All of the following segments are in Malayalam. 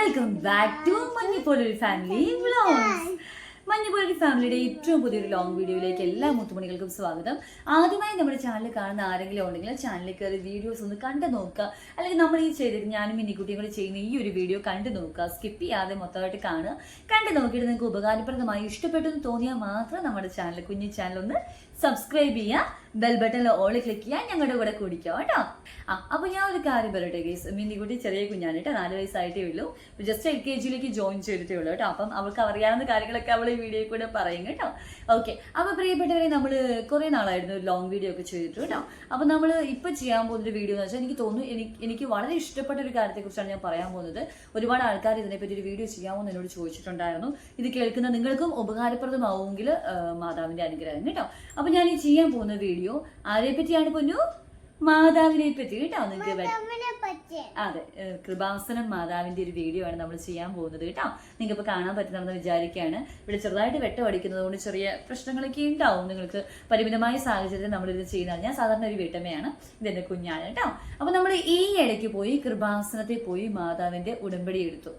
Welcome back to Manjappoloru family vlogs Manjappoloru ഫാമിലിയുടെ ഏറ്റവും പുതിയൊരു ലോങ് വീഡിയോയിലേക്ക് എല്ലാ മുത്തുമണികൾക്കും സ്വാഗതം. ആദ്യമായി നമ്മുടെ ചാനൽ കാണുന്ന ആരെങ്കിലും ഉണ്ടെങ്കിൽ ചാനലിൽ കയറി വീഡിയോസ് ഒന്ന് കണ്ടു നോക്കുക. അല്ലെങ്കിൽ നമ്മൾ ഈ ചെയ്തിട്ട് ഞാനും മിന്നിക്കുട്ടിയും കൂടി ചെയ്യുന്ന ഈ ഒരു വീഡിയോ കണ്ടു നോക്കുക. സ്കിപ്പ് ചെയ്യാതെ മൊത്തമായിട്ട് കാണുക. കണ്ടു നോക്കിയിട്ട് നിങ്ങൾക്ക് ഉപകാരപ്രദമായി ഇഷ്ടപ്പെട്ടു എന്ന് തോന്നിയാൽ മാത്രം നമ്മുടെ ചാനൽ കുഞ്ഞു ചാനൽ ഒന്ന് സബ്സ്ക്രൈബ് ചെയ്യുക ബെൽ ബട്ടണിൽ ഓൾ ക്ലിക്ക് ചെയ്യാൻ ഞങ്ങളുടെ കൂടെ കുടിക്കുക കേട്ടോ. ആ അപ്പോൾ ഞാൻ ഒരു കാര്യം പറയട്ടെ ഗേസ് മിന്നിക്കുട്ടി ചെറിയ കുഞ്ഞാണ് കേട്ടോ നാല് വയസ്സായിട്ടേ ഉള്ളൂ. ജസ്റ്റ് എൽ കെ ജിയിലേക്ക് ജോയിൻ ചെയ്തിട്ടേ ഉള്ളൂ കേട്ടോ. അപ്പം അവൾക്ക് അറിയാവുന്ന കാര്യങ്ങളൊക്കെ അവൾ ഈ വീഡിയോയിൽ കൂടെ പറയും കേട്ടോ. ഓക്കെ അപ്പോൾ പ്രിയപ്പെട്ടവരെ നമ്മൾ കുറേ നാളായിരുന്നു ഒരു ലോങ് വീഡിയോ ഒക്കെ ചെയ്തിട്ട് കേട്ടോ. അപ്പോൾ നമ്മൾ ഇപ്പോൾ ചെയ്യാൻ പോകുന്നൊരു വീഡിയോ എന്ന് വെച്ചാൽ എനിക്ക് തോന്നുന്നു എനിക്ക് എനിക്ക് വളരെ ഇഷ്ടപ്പെട്ട ഒരു കാര്യത്തെക്കുറിച്ചാണ് ഞാൻ പറയാൻ പോകുന്നത്. ഒരുപാട് ആൾക്കാർ ഇതിനെപ്പറ്റി ഒരു വീഡിയോ ചെയ്യാമോ എന്ന് എന്നോട് ചോദിച്ചിട്ടുണ്ടായിരുന്നു. ഇത് കേൾക്കുന്ന നിങ്ങൾക്കും ഉപകാരപ്രദമാവുമെങ്കിൽ മാതാവിന്റെ അനുഗ്രഹം കേട്ടോ. അപ്പോൾ ഞാൻ ഈ ചെയ്യാൻ പോകുന്ന വീഡിയോ ആരെ പറ്റിയാണ് പൊന്നു? മാതാവിനെ പറ്റി കേട്ടോ നിങ്ങൾക്ക് അതെ കൃപാസനം മാതാവിന്റെ ഒരു വീഡിയോ ആണ് നമ്മൾ ചെയ്യാൻ പോകുന്നത് കേട്ടോ. നിങ്ങൾക്ക് ഇപ്പൊ കാണാൻ പറ്റുന്നതെന്ന് വിചാരിക്കുകയാണ്. ഇവിടെ ചെറുതായിട്ട് വെട്ടം അടിക്കുന്നത് കൊണ്ട് ചെറിയ പ്രശ്നങ്ങളൊക്കെ ഉണ്ടാവും. നിങ്ങൾക്ക് പരിമിതമായ സാഹചര്യത്തിൽ നമ്മളിത് ചെയ്യുന്നതാണ് ഞാൻ സാധാരണ ഒരു വീട്ടമ്മയാണ്. ഇതെന്റെ കുഞ്ഞാണ് കേട്ടോ. അപ്പോൾ നമ്മൾ ഈ ഇടയ്ക്ക് പോയി കൃപാസനത്തിൽ പോയി മാതാവിന്റെ ഉടമ്പടി എടുത്തു.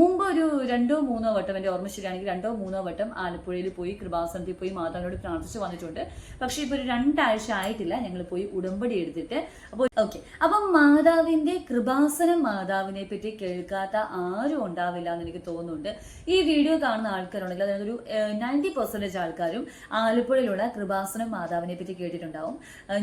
മുമ്പ് ഒരു രണ്ടോ മൂന്നോ വട്ടം എന്റെ ഓർമ്മ ശരിയാണെങ്കിൽ രണ്ടോ മൂന്നോ വട്ടം ആലപ്പുഴയിൽ പോയി കൃപാസനത്തിൽ പോയി മാതാവിനോട് പ്രാർത്ഥിച്ചു വന്നിട്ടുണ്ട്. പക്ഷേ ഇപ്പൊ ഒരു രണ്ടാഴ്ച ആയിട്ടില്ല ഞങ്ങൾ പോയി ഉടമ്പടി എടുത്തിട്ട് അപ്പോൾ ഓക്കെ അപ്പം മാതാവിന്റെ കൃപാസനം മാതാവിനെ പറ്റി കേൾക്കാത്ത ആരും ഉണ്ടാവില്ല എന്ന് എനിക്ക് തോന്നുന്നുണ്ട്. ഈ വീഡിയോ കാണുന്ന ആൾക്കാരുണ്ടെങ്കിൽ അതായത് ഒരു നയന്റി പെർസെന്റേജ് ആൾക്കാരും ആലപ്പുഴയിലുള്ള കൃപാസനം മാതാവിനെ പറ്റി കേട്ടിട്ടുണ്ടാവും.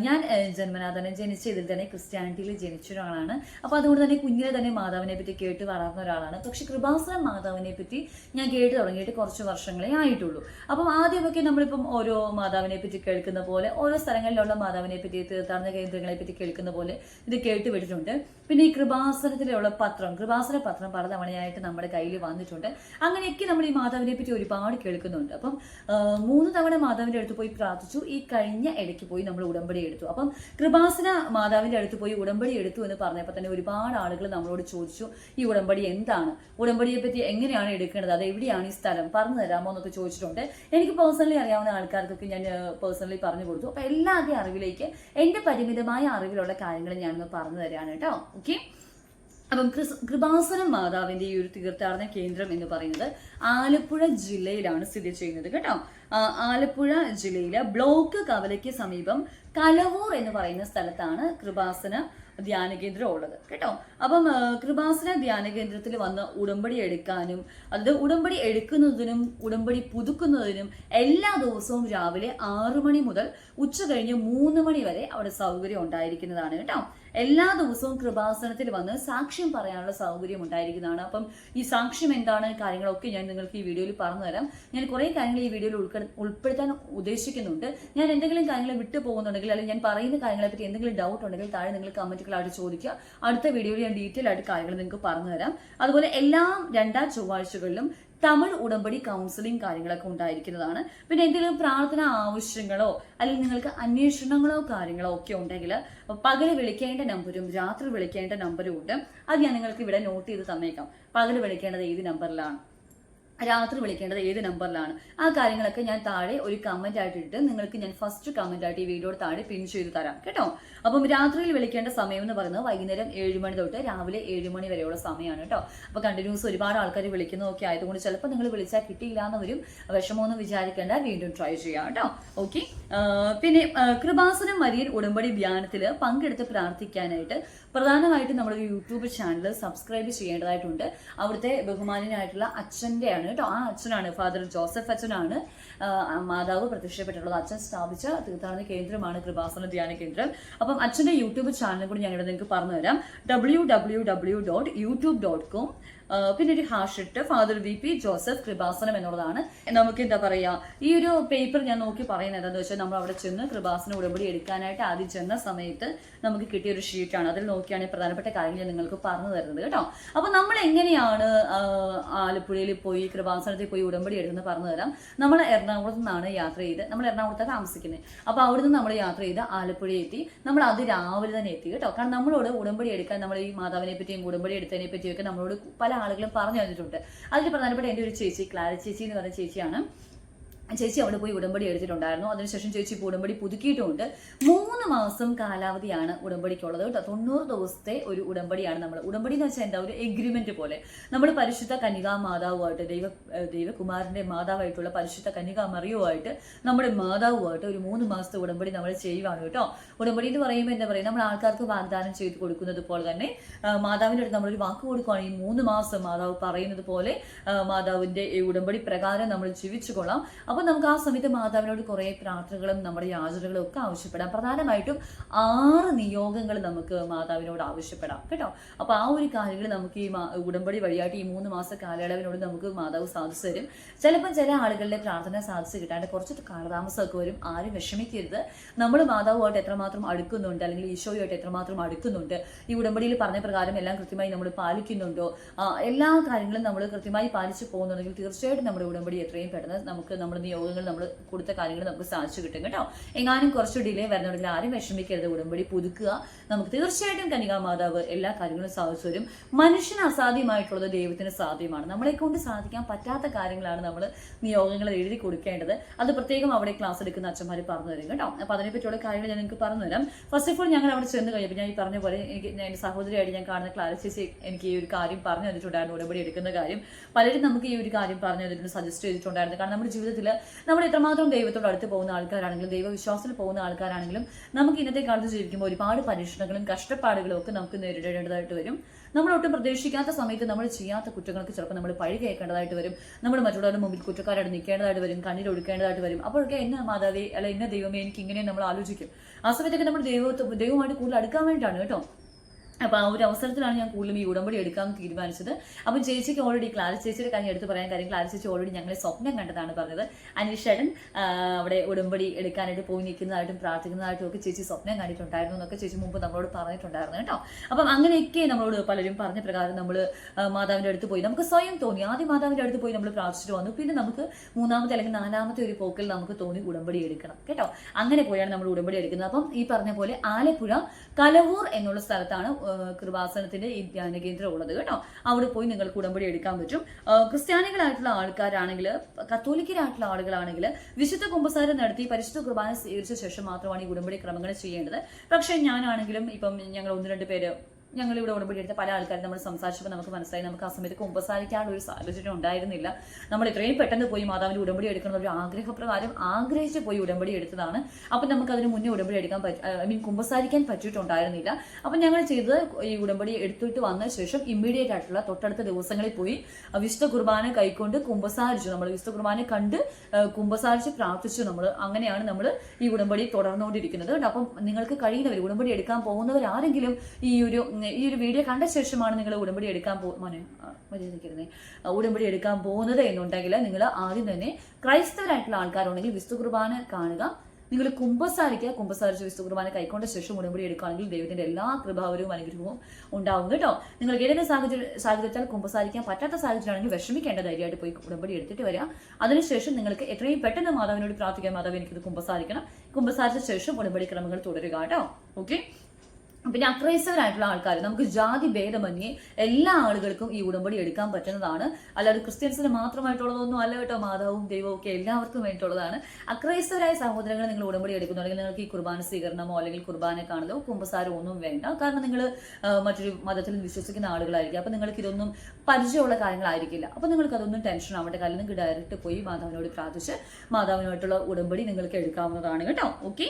ഞാൻ ജന്മനാഥനെ ജനിച്ച ഇതിൽ തന്നെ ക്രിസ്ത്യാനിറ്റിയിൽ ജനിച്ച ഒരാളാണ് അപ്പോൾ അതുകൊണ്ട് തന്നെ കുഞ്ഞിനെ തന്നെ മാതാവിനെ പറ്റി കേട്ട് വളർന്ന ഒരാളാണ്. പക്ഷെ കൃപാസനം മാതാവിനെ പറ്റി ഞാൻ കേട്ട് തുടങ്ങിയിട്ട് കുറച്ച് വർഷങ്ങളെ ആയിട്ടുള്ളൂ. അപ്പം ആദ്യമൊക്കെ നമ്മളിപ്പം ഓരോ മാതാവിനെ പറ്റി കേൾക്കുന്ന പോലെ ഓരോ സ്ഥലങ്ങളിലുള്ള മാതാവിനെ പറ്റി തീർത്ഥാടന കേന്ദ്രങ്ങളെ പറ്റി കേൾക്കുന്ന പോലെ ഇത് കേട്ട് വിട്ടിട്ടുണ്ട്. പിന്നെ ഈ കൃപാസനത്തിലുള്ള പത്രം കൃപാസന പത്രം പലതവണയായിട്ട് നമ്മുടെ കയ്യിൽ വന്നിട്ടുണ്ട്. അങ്ങനെയൊക്കെ നമ്മൾ ഈ മാതാവിനെ പറ്റി ഒരുപാട് കേൾക്കുന്നുണ്ട്. അപ്പം മൂന്ന് തവണ മാതാവിന്റെ അടുത്ത് പോയി പ്രാർത്ഥിച്ചു. ഈ കഴിഞ്ഞ ഇടയ്ക്ക് പോയി നമ്മൾ ഉടമ്പടി എടുത്തു. അപ്പം കൃപാസന മാതാവിന്റെ അടുത്ത് പോയി ഉടമ്പടി എടുത്തു എന്ന് പറഞ്ഞപ്പോൾ തന്നെ ഒരുപാട് ആളുകൾ നമ്മളോട് ചോദിച്ചു ഈ ഉടമ്പടി എന്താണ്? ഉടമ്പടിയെ പറ്റി എങ്ങനെയാണ് എടുക്കേണ്ടത്? അത് എവിടെയാണ് ഈ സ്ഥലം? പറഞ്ഞു തരാമോ? എന്നൊക്കെ ചോദിച്ചിട്ടുണ്ട്. എനിക്ക് പേഴ്സണലി അറിയാവുന്ന ആൾക്കാർക്കൊക്കെ ഞാൻ പേഴ്സണലി പറഞ്ഞു കൊടുത്തു. അപ്പോൾ എല്ലാവരുടെയും അറിവിലേക്ക് എന്റെ പരിമിതമായ അറിവിലുള്ള കാര്യങ്ങൾ ഞാനൊന്ന് പറഞ്ഞു തരാണ് കേട്ടോ. ഓക്കെ അപ്പം കൃപാസനം മാതാവിന്റെ ഈ ഒരു തീർത്ഥാടന കേന്ദ്രം എന്ന് പറയുന്നത് ആലപ്പുഴ ജില്ലയിലാണ് സ്ഥിതി ചെയ്യുന്നത് കേട്ടോ. ആലപ്പുഴ ജില്ലയിലെ ബ്ലോക്ക് കവലയ്ക്ക് സമീപം കലവൂർ എന്ന് പറയുന്ന സ്ഥലത്താണ് കൃപാസന ധ്യാന കേന്ദ്രം ഉള്ളത് കേട്ടോ? അപ്പം കൃപാസന ധ്യാന കേന്ദ്രത്തിൽ വന്ന് ഉടമ്പടി എടുക്കാനും അത് ഉടമ്പടി എടുക്കുന്നതിനും ഉടമ്പടി പുതുക്കുന്നതിനും എല്ലാ ദിവസവും രാവിലെ ആറു മണി മുതൽ ഉച്ച കഴിഞ്ഞ് മൂന്ന് മണി വരെ അവിടെ സൗകര്യം ഉണ്ടായിരിക്കുന്നതാണ്. കേട്ടോ? എല്ലാ ദിവസവും കൃപാസനത്തിൽ വന്ന് സാക്ഷ്യം പറയാനുള്ള സൗകര്യം ഉണ്ടായിരിക്കുന്നതാണ്. അപ്പം ഈ സാക്ഷ്യം എന്താണ് കാര്യങ്ങളൊക്കെ ഞാൻ നിങ്ങൾക്ക് ഈ വീഡിയോയിൽ പറഞ്ഞു തരാം. ഞാൻ കുറേ കാര്യങ്ങൾ ഈ വീഡിയോയിൽ ഉൾപ്പെടുത്താൻ ഉദ്ദേശിക്കുന്നുണ്ട്. ഞാൻ എന്തെങ്കിലും കാര്യങ്ങൾ വിട്ടു പോകുന്നുണ്ടെങ്കിൽ അല്ലെങ്കിൽ ഞാൻ പറയുന്ന കാര്യങ്ങളെ പറ്റി എന്തെങ്കിലും ഡൗട്ട് ഉണ്ടെങ്കിൽ താഴെ നിങ്ങൾ കമന്റുകളായിട്ട് ചോദിക്കുക. അടുത്ത വീഡിയോയിൽ ഞാൻ ഡീറ്റെയിൽ ആയിട്ട് കാര്യങ്ങൾ നിങ്ങൾക്ക് പറഞ്ഞു തരാം. അതുപോലെ എല്ലാ രണ്ടാം ചൊവ്വാഴ്ചകളിലും തമിഴ് ഉടമ്പടി കൗൺസിലിംഗ് കാര്യങ്ങളൊക്കെ ഉണ്ടായിരിക്കുന്നതാണ്. പിന്നെ എന്തെങ്കിലും പ്രാർത്ഥന ആവശ്യങ്ങളോ അല്ലെങ്കിൽ നിങ്ങൾക്ക് അന്വേഷണങ്ങളോ കാര്യങ്ങളോ ഒക്കെ ഉണ്ടെങ്കിൽ പകൽ വിളിക്കേണ്ട നമ്പരും രാത്രി വിളിക്കേണ്ട നമ്പരും ഉണ്ട്. അത് ഞാൻ നിങ്ങൾക്ക് ഇവിടെ നോട്ട് ചെയ്ത് തന്നേക്കാം. പകൽ വിളിക്കേണ്ടത് ഏത് നമ്പറിലാണ് രാത്രി വിളിക്കേണ്ടത് ഏത് നമ്പറിലാണ്? ആ കാര്യങ്ങളൊക്കെ ഞാൻ താഴെ ഒരു കമന്റ് ആയിട്ട് ഇട്ട് നിങ്ങൾക്ക് ഞാൻ ഫസ്റ്റ് കമന്റ് ആയിട്ട് ഈ വീഡിയോയുടെ താഴെ പിൻ ചെയ്ത് തരാം. കേട്ടോ? അപ്പം രാത്രിയിൽ വിളിക്കേണ്ട സമയം എന്ന് പറയുന്നത് വൈകുന്നേരം ഏഴ് മണി തൊട്ട് രാവിലെ ഏഴ് മണി വരെയുള്ള സമയമാണ് കേട്ടോ. അപ്പോൾ കണ്ടിന്യൂസ് ഒരുപാട് ആൾക്കാർ വിളിക്കുന്നതൊക്കെ ആയതുകൊണ്ട് ചിലപ്പോൾ നിങ്ങൾ വിളിച്ചാൽ കിട്ടിയില്ല എന്ന് വിഷമമൊന്നും വിചാരിക്കേണ്ട. വീണ്ടും ട്രൈ ചെയ്യാം കേട്ടോ. ഓക്കെ പിന്നെ കൃപാസനം മരിയൻ ഉടമ്പടി ധ്യാനത്തിൽ പങ്കെടുത്ത് പ്രാർത്ഥിക്കാനായിട്ട് പ്രധാനമായിട്ടും നമ്മുടെ യൂട്യൂബ് ചാനൽ സബ്സ്ക്രൈബ് ചെയ്യേണ്ടതായിട്ടുണ്ട്. അവിടുത്തെ ബഹുമാനായിട്ടുള്ള അച്ഛന്റെയാണ് കേട്ടോ. ആ അച്ഛനാണ് ഫാദർ ജോസഫ് അച്ഛനാണ്. മാതാവ് പ്രത്യക്ഷപ്പെട്ടിട്ടുള്ളത് അച്ഛൻ സ്ഥാപിച്ച തീർത്ഥാടന കേന്ദ്രമാണ് കൃപാസന ധ്യാന കേന്ദ്രം. അപ്പം അച്ഛന്റെ യൂട്യൂബ് ചാനലും കൂടി ഞാൻ ഇവിടെ നിങ്ങൾക്ക് പറഞ്ഞു തരാം W W W dot YouTube dot com പിന്നെ ഒരു ഹാഷ് ഇട്ട് father V P Joseph Krupasanam എന്നുള്ളതാണ്. നമുക്ക് എന്താ പറയാ ഈ ഒരു പേപ്പർ ഞാൻ നോക്കി പറയുന്നത് എന്താണെന്ന് വെച്ചാൽ നമ്മൾ അവിടെ ചെന്ന് കൃപാസന ഉടമ്പടി എടുക്കാനായിട്ട് ആദ്യം ചെന്ന സമയത്ത് നമുക്ക് കിട്ടിയ ഒരു ഷീറ്റാണ് അതിൽ നോക്കിയാണ് പ്രധാനപ്പെട്ട കാര്യങ്ങൾ നിങ്ങൾക്ക് പറഞ്ഞു തരുന്നത് കേട്ടോ. അപ്പൊ നമ്മൾ എങ്ങനെയാണ് ആലപ്പുഴയിൽ പോയി കൃപാസനത്തിൽ പോയി ഉടമ്പടി എടുക്കുന്ന പറഞ്ഞു തരാം. നമ്മൾ എറണാകുളത്ത് നിന്നാണ് യാത്ര ചെയ്ത് നമ്മൾ എറണാകുളത്താണ് താമസിക്കുന്നത് അപ്പൊ അവിടുന്ന് നമ്മൾ യാത്ര ചെയ്ത് ആലപ്പുഴ എത്തി. നമ്മൾ അത് രാവിലെ തന്നെ എത്തി കേട്ടോ. കാരണം നമ്മളോട് ഉടമ്പടി എടുക്കാൻ നമ്മൾ ഈ മാതാവിനെ പറ്റിയും ഉടമ്പടി എടുത്തതിനെ പറ്റിയൊക്കെ നമ്മളോട് പല ആളുകളും പറഞ്ഞു തന്നിട്ടുണ്ട്. അതിൽ പ്രധാനപ്പെട്ട എന്റെ ഒരു ചേച്ചി ക്ലാരി ചേച്ചി എന്ന് പറഞ്ഞ ചേച്ചിയാണ്. ചേച്ചി അവിടെ പോയി ഉടമ്പടി എടുത്തിട്ടുണ്ടായിരുന്നു. അതിനുശേഷം ചേച്ചി ഇപ്പോൾ ഉടമ്പടി പുതുക്കിയിട്ടുമുണ്ട് മൂന്ന് മാസം കാലാവധിയാണ് ഉടമ്പടിക്കുള്ളത് കേട്ടോ. തൊണ്ണൂറ് ദിവസത്തെ ഒരു ഉടമ്പടിയാണ് നമ്മൾ. ഉടമ്പടി എന്ന് വെച്ചാൽ എന്താ? ഒരു എഗ്രിമെന്റ് പോലെ. നമ്മൾ പരിശുദ്ധ കന്യകാ മാതാവുമായിട്ട് ദൈവ ദൈവകുമാറിന്റെ മാതാവായിട്ടുള്ള പരിശുദ്ധ കന്യകാ മറിയുമായിട്ട് നമ്മുടെ മാതാവുമായിട്ട് ഒരു മൂന്ന് മാസത്തെ ഉടമ്പടി നമ്മൾ ചെയ്യുവാണ് കേട്ടോ. ഉടമ്പടി എന്ന് പറയുമ്പോൾ എന്താ പറയുക? നമ്മൾ ആൾക്കാർക്ക് വാഗ്ദാനം ചെയ്ത് കൊടുക്കുന്നത് പോലെ തന്നെ മാതാവിന്റെ അടുത്ത് നമ്മളൊരു വാക്ക് കൊടുക്കുകയാണ് മൂന്ന് മാസം മാതാവ് പറയുന്നത് പോലെ മാതാവിന്റെ ഈ ഉടമ്പടി പ്രകാരം നമ്മൾ ജീവിച്ചു കൊള്ളാം അപ്പോൾ നമുക്ക് ആ സമയത്ത് മാതാവിനോട് കുറേ പ്രാർത്ഥനകളും നമ്മുടെ യാചനകളും ഒക്കെ ആവശ്യപ്പെടാം. പ്രധാനമായിട്ടും ആറ് നിയോഗങ്ങൾ നമുക്ക് മാതാവിനോട് ആവശ്യപ്പെടാം കേട്ടോ. അപ്പോൾ ആ ഒരു കാര്യങ്ങൾ നമുക്ക് ഈ ഉടമ്പടി വഴിയായിട്ട് ഈ മൂന്ന് മാസ കാലയളവിനോട് നമുക്ക് മാതാവ് സാധിച്ചു തരും. ചിലപ്പോൾ ചില ആളുകളുടെ പ്രാർത്ഥന സാധിച്ചു കിട്ടാണ്ട് കുറച്ച് കാലതാമസമൊക്കെ വരും. ആരും വിഷമിക്കരുത്. നമ്മൾ മാതാവുമായിട്ട് എത്രമാത്രം അടുക്കുന്നുണ്ട്? അല്ലെങ്കിൽ ഈശോയുമായിട്ട് എത്രമാത്രം അടുക്കുന്നുണ്ട്? ഈ ഉടമ്പടിയിൽ പറഞ്ഞ പ്രകാരം എല്ലാം കൃത്യമായി നമ്മൾ പാലിക്കുന്നുണ്ടോ? എല്ലാ കാര്യങ്ങളും നമ്മൾ കൃത്യമായി പാലിച്ചു പോകുന്നുണ്ടെങ്കിൽ തീർച്ചയായിട്ടും നമ്മുടെ ഉടമ്പടി എത്രയും പെട്ടെന്ന് നമുക്ക് നമ്മുടെ നിയോഗങ്ങൾ നമ്മൾ കൊടുത്ത കാര്യങ്ങൾ നമുക്ക് സാധിച്ചു കിട്ടും കേട്ടോ. എങ്ങാനും കുറച്ച് ഡിലേ വരുന്നുണ്ടെങ്കിൽ ആരും വിഷമിക്കരുത്. ഉടമ്പടി പുതുക്കുക. നമുക്ക് തീർച്ചയായിട്ടും കനികാ മാതാവ് എല്ലാ കാര്യങ്ങളും സാധിച്ചു വരും മനുഷ്യന് അസാധ്യമായിട്ടുള്ളത് ദൈവത്തിന് സാധ്യമാണ്. നമ്മളെ കൊണ്ട് സാധിക്കാൻ പറ്റാത്ത കാര്യങ്ങളാണ് നമ്മൾ നിയോഗങ്ങൾ എഴുതി കൊടുക്കേണ്ടത്. അത് പ്രത്യേകം അവിടെ ക്ലാസ് എടുക്കുന്ന അച്ഛന്മാർ പറഞ്ഞു തരും കേട്ടോ. അപ്പോൾ അതിനെപ്പറ്റിയുള്ള കാര്യങ്ങൾ ഞാൻ നിങ്ങൾക്ക് പറഞ്ഞു തരാം. ഫസ്റ്റ് ഓഫ് ഓൾ ഞങ്ങൾ അവിടെ ചെന്ന് കഴിഞ്ഞപ്പോൾ ഞാൻ ഈ പറഞ്ഞ പോലെ എനിക്ക് എന്റെ സഹോദരിയായിട്ട് ഞാൻ കാണുന്ന ക്ലാരിസ് ചേച്ചി എനിക്ക് ഈ ഒരു കാര്യം പറഞ്ഞു തന്നിട്ടുണ്ടായിരുന്നു. ഉടമ്പടി എടുക്കുന്ന കാര്യം. പലരും നമുക്ക് ഈ ഒരു കാര്യം പറഞ്ഞു തന്നിട്ടുണ്ട് സജസ്റ്റ് ചെയ്തിട്ടുണ്ടായിരുന്നു. കാരണം നമ്മുടെ ജീവിതത്തിൽ നമ്മൾ എത്രമാത്രം ദൈവത്തോട് അടുത്ത് പോകുന്ന ആൾക്കാരാണെങ്കിലും ദൈവവിശ്വാസത്തിൽ പോകുന്ന ആൾക്കാരാണെങ്കിലും നമുക്ക് ഇന്നത്തെ കാലത്ത് ജീവിക്കുമ്പോൾ ഒരുപാട് പരീക്ഷണങ്ങളും കഷ്ടപ്പാടുകളും ഒക്കെ നമുക്ക് നേരിടേണ്ടതായിട്ട് വരും. നമ്മൾ ഒട്ടും പ്രതീക്ഷിക്കാത്ത സമയത്ത് നമ്മൾ ചെയ്യാത്ത കുറ്റങ്ങൾക്ക് ചിലപ്പോൾ നമ്മൾ പഴി കേൾക്കേണ്ടതായിട്ട് വരും. നമ്മൾ മറ്റുള്ളവരുടെ മുമ്പിൽ കുറ്റക്കാരായിട്ട് നിൽക്കേണ്ടതായിട്ട് വരും കണ്ണീരൊടുക്കേണ്ടതായിട്ട് വരും. അപ്പോഴൊക്കെ എന്ന മാതാവേ അല്ല എന്ന ദൈവമേ എനിക്ക് ഇങ്ങനെ നമ്മൾ ആലോചിക്കും. ആ സമയത്തൊക്കെ നമ്മൾ ദൈവത്തെ ദൈവമായിട്ട് കൂടുതൽ അടുക്കാൻ വേണ്ടിയിട്ടാണ് കേട്ടോ. അപ്പോൾ ആ ഒരു അവസരത്തിലാണ് ഞാൻ കൂടുതലും ഈ ഉടമ്പടി എടുക്കാൻ തീരുമാനിച്ചത്. അപ്പം ചേച്ചിക്ക് ഓൾറെഡി ക്ലാരി ചേച്ചിയുടെ കാര്യം എടുത്ത് പറയാൻ കാര്യം ക്ലാരി ചേച്ചി ഓൾറെഡി ഞങ്ങളെ സ്വപ്നം കണ്ടതാണ് പറഞ്ഞത്. അനീഷേട്ടൻ അവിടെ ഉടമ്പടി എടുക്കാനായിട്ട് പോയി നിൽക്കുന്നതായിട്ടും പ്രാർത്ഥിക്കുന്നതായിട്ടും ഒക്കെ ചേച്ചി സ്വപ്നം കണ്ടിട്ടുണ്ടായിരുന്നു എന്നൊക്കെ ചേച്ചി മുമ്പ് നമ്മളോട് പറഞ്ഞിട്ടുണ്ടായിരുന്നു കേട്ടോ. അപ്പം അങ്ങനെയൊക്കെ നമ്മളോട് പലരും പറഞ്ഞ പ്രകാരം നമ്മൾ മാതാവിന്റെ അടുത്ത് പോയി. നമുക്ക് സ്വയം തോന്നി. ആദ്യം മാതാവിന്റെ അടുത്ത് പോയി നമ്മൾ പ്രാർത്ഥിച്ചിട്ട് വന്നു. പിന്നെ നമുക്ക് മൂന്നാമത്തെ അല്ലെങ്കിൽ നാലാമത്തെ ഒരു പോക്കിൽ നമുക്ക് തോന്നി ഉടമ്പടി എടുക്കണം കേട്ടോ. അങ്ങനെ പോയാണ് നമ്മൾ ഉടമ്പടി എടുക്കുന്നത്. അപ്പം ഈ പറഞ്ഞ പോലെ ആലപ്പുഴ കലവൂർ എന്നുള്ള സ്ഥലത്താണ് കൃപാസനത്തിന്റെ ഈ ധ്യാന കേന്ദ്രം ഉള്ളത് കേട്ടോ. അവിടെ പോയി നിങ്ങൾക്ക് ഉടമ്പടി എടുക്കാൻ പറ്റും. ക്രിസ്ത്യാനികളായിട്ടുള്ള ആൾക്കാരാണെങ്കിൽ കത്തോലിക്കരായിട്ടുള്ള ആളുകളാണെങ്കിൽ വിശുദ്ധ കുമ്പസാരം നടത്തി പരിശുദ്ധ കുർബാന സ്വീകരിച്ച ശേഷം മാത്രമാണ് ഈ ഉടമ്പടി ക്രമങ്ങൾ ചെയ്യേണ്ടത്. പക്ഷേ ഞാനാണെങ്കിലും ഇപ്പം ഞങ്ങൾ ഒന്ന് രണ്ട് പേര് ഞങ്ങൾ ഇവിടെ ഉടമ്പടി എടുത്ത പല ആൾക്കാരും നമ്മൾ സംസാരിച്ചപ്പോൾ നമുക്ക് മനസ്സിലായി. നമുക്ക് ആ സമയത്ത് കുമ്പസാരിക്കാനുള്ള ഒരു സാഹചര്യം ഉണ്ടായിരുന്നില്ല. നമ്മൾ ഇത്രയും പെട്ടെന്ന് പോയി മാതാവിന്റെ ഉടമ്പടി എടുക്കുന്ന ഒരു ആഗ്രഹപ്രകാരം ആഗ്രഹിച്ച് പോയി ഉടമ്പടി എടുത്തതാണ്. അപ്പം നമുക്ക് അതിന് മുന്നേ ഉടമ്പടി എടുക്കാൻ പറ്റ ഐ മീൻ കുമ്പസാരിക്കാൻ പറ്റിയിട്ടുണ്ടായിരുന്നില്ല. അപ്പം ഞങ്ങൾ ചെയ്തത് ഈ ഉടമ്പടി എടുത്തിട്ട് വന്ന ശേഷം ഇമ്മീഡിയറ്റ് ആയിട്ടുള്ള തൊട്ടടുത്ത ദിവസങ്ങളിൽ പോയി വിശുദ്ധ കുർബാന കൈക്കൊണ്ട് കുമ്പസാരിച്ചു. നമ്മൾ വിശുദ്ധ കുർബാന കണ്ട് കുമ്പസാരിച്ച് പ്രാർത്ഥിച്ചു നമ്മൾ. അങ്ങനെയാണ് നമ്മൾ ഈ ഉടമ്പടി തുടർന്നുകൊണ്ടിരിക്കുന്നത്. അപ്പം നിങ്ങൾക്ക് കഴിയുന്നവർ ഉടമ്പടി എടുക്കാൻ പോകുന്നവർ ആരെങ്കിലും ഈ ഒരു ഈ ഒരു വീഡിയോ കണ്ട ശേഷമാണ് നിങ്ങൾ ഉടമ്പടി എടുക്കാൻ പോ മോനെ ഉടമ്പടി എടുക്കാൻ പോകുന്നത് എന്നുണ്ടെങ്കിൽ നിങ്ങൾ ആദ്യം തന്നെ ക്രൈസ്തവരായിട്ടുള്ള ആൾക്കാരുണ്ടെങ്കിൽ വിസ്തു കുർബാന കാണുക. നിങ്ങൾ കുംഭസാരിക്കുക കുംഭസാരിച്ച് വിസ്തു കുർബാന കൈക്കൊണ്ട ശേഷം ഉടമ്പടി എടുക്കുകയാണെങ്കിൽ ദൈവത്തിന്റെ എല്ലാ കൃപാവരവും അനുഗ്രഹവും ഉണ്ടാവും കേട്ടോ. നിങ്ങൾക്ക് ഏതെങ്കിലും സാഹചര്യ സാഹചര്യത്താൽ കുംഭസാരിക്കാൻ പറ്റാത്ത സാഹചര്യമാണെങ്കിൽ വിഷമിക്കേണ്ട ധൈര്യമായിട്ട് പോയി ഉടമ്പടി എടുത്തിട്ട് വരിക അതിനുശേഷം നിങ്ങൾക്ക് എത്രയും പെട്ടെന്ന് മാതാവിനോട് പ്രാർത്ഥിക്കാം. മാതാവ് എനിക്കിത് കുമ്പസാരിക്കണം. കുമ്പസാരിച്ച ശേഷം ഉടമ്പടി ക്രമങ്ങൾ തുടരുക കേട്ടോ. ഓക്കെ പിന്നെ അക്രൈസ്തവരായിട്ടുള്ള ആൾക്കാർ നമുക്ക് ജാതി ഭേദമന്യേ എല്ലാ ആളുകൾക്കും ഈ ഉടമ്പടി എടുക്കാൻ പറ്റുന്നതാണ്. അല്ലാതെ ക്രിസ്ത്യൻസിന് മാത്രമായിട്ടുള്ളതൊന്നും അല്ല കേട്ടോ മാതാവും ദൈവവും ഒക്കെ എല്ലാവർക്കും വേണ്ടിയിട്ടുള്ളതാണ്. അക്രൈസ്തവരായ സഹോദരങ്ങൾ നിങ്ങൾ ഉടമ്പടി എടുക്കുന്നുണ്ടെങ്കിൽ നിങ്ങൾക്ക് ഈ കുർബാന സ്വീകരണമോ അല്ലെങ്കിൽ കുർബാന കാണലോ കുമ്പസാരമോ ഒന്നും വേണ്ട. കാരണം നിങ്ങൾ മറ്റൊരു മതത്തിൽ വിശ്വസിക്കുന്ന ആളുകളായിരിക്കും. അപ്പം നിങ്ങൾക്ക് ഇതൊന്നും പരിചയമുള്ള കാര്യങ്ങളായിരിക്കില്ല. അപ്പം നിങ്ങൾക്ക് അതൊന്നും ടെൻഷൻ ആവട്ടെ കാര്യം നിങ്ങൾക്ക് ഡയറക്റ്റ് പോയി മാതാവിനോട് പ്രാർത്ഥിച്ച് മാതാവിനായിട്ടുള്ള ഉടമ്പടി നിങ്ങൾക്ക് എടുക്കാവുന്നതാണ് കേട്ടോ. ഓക്കെ?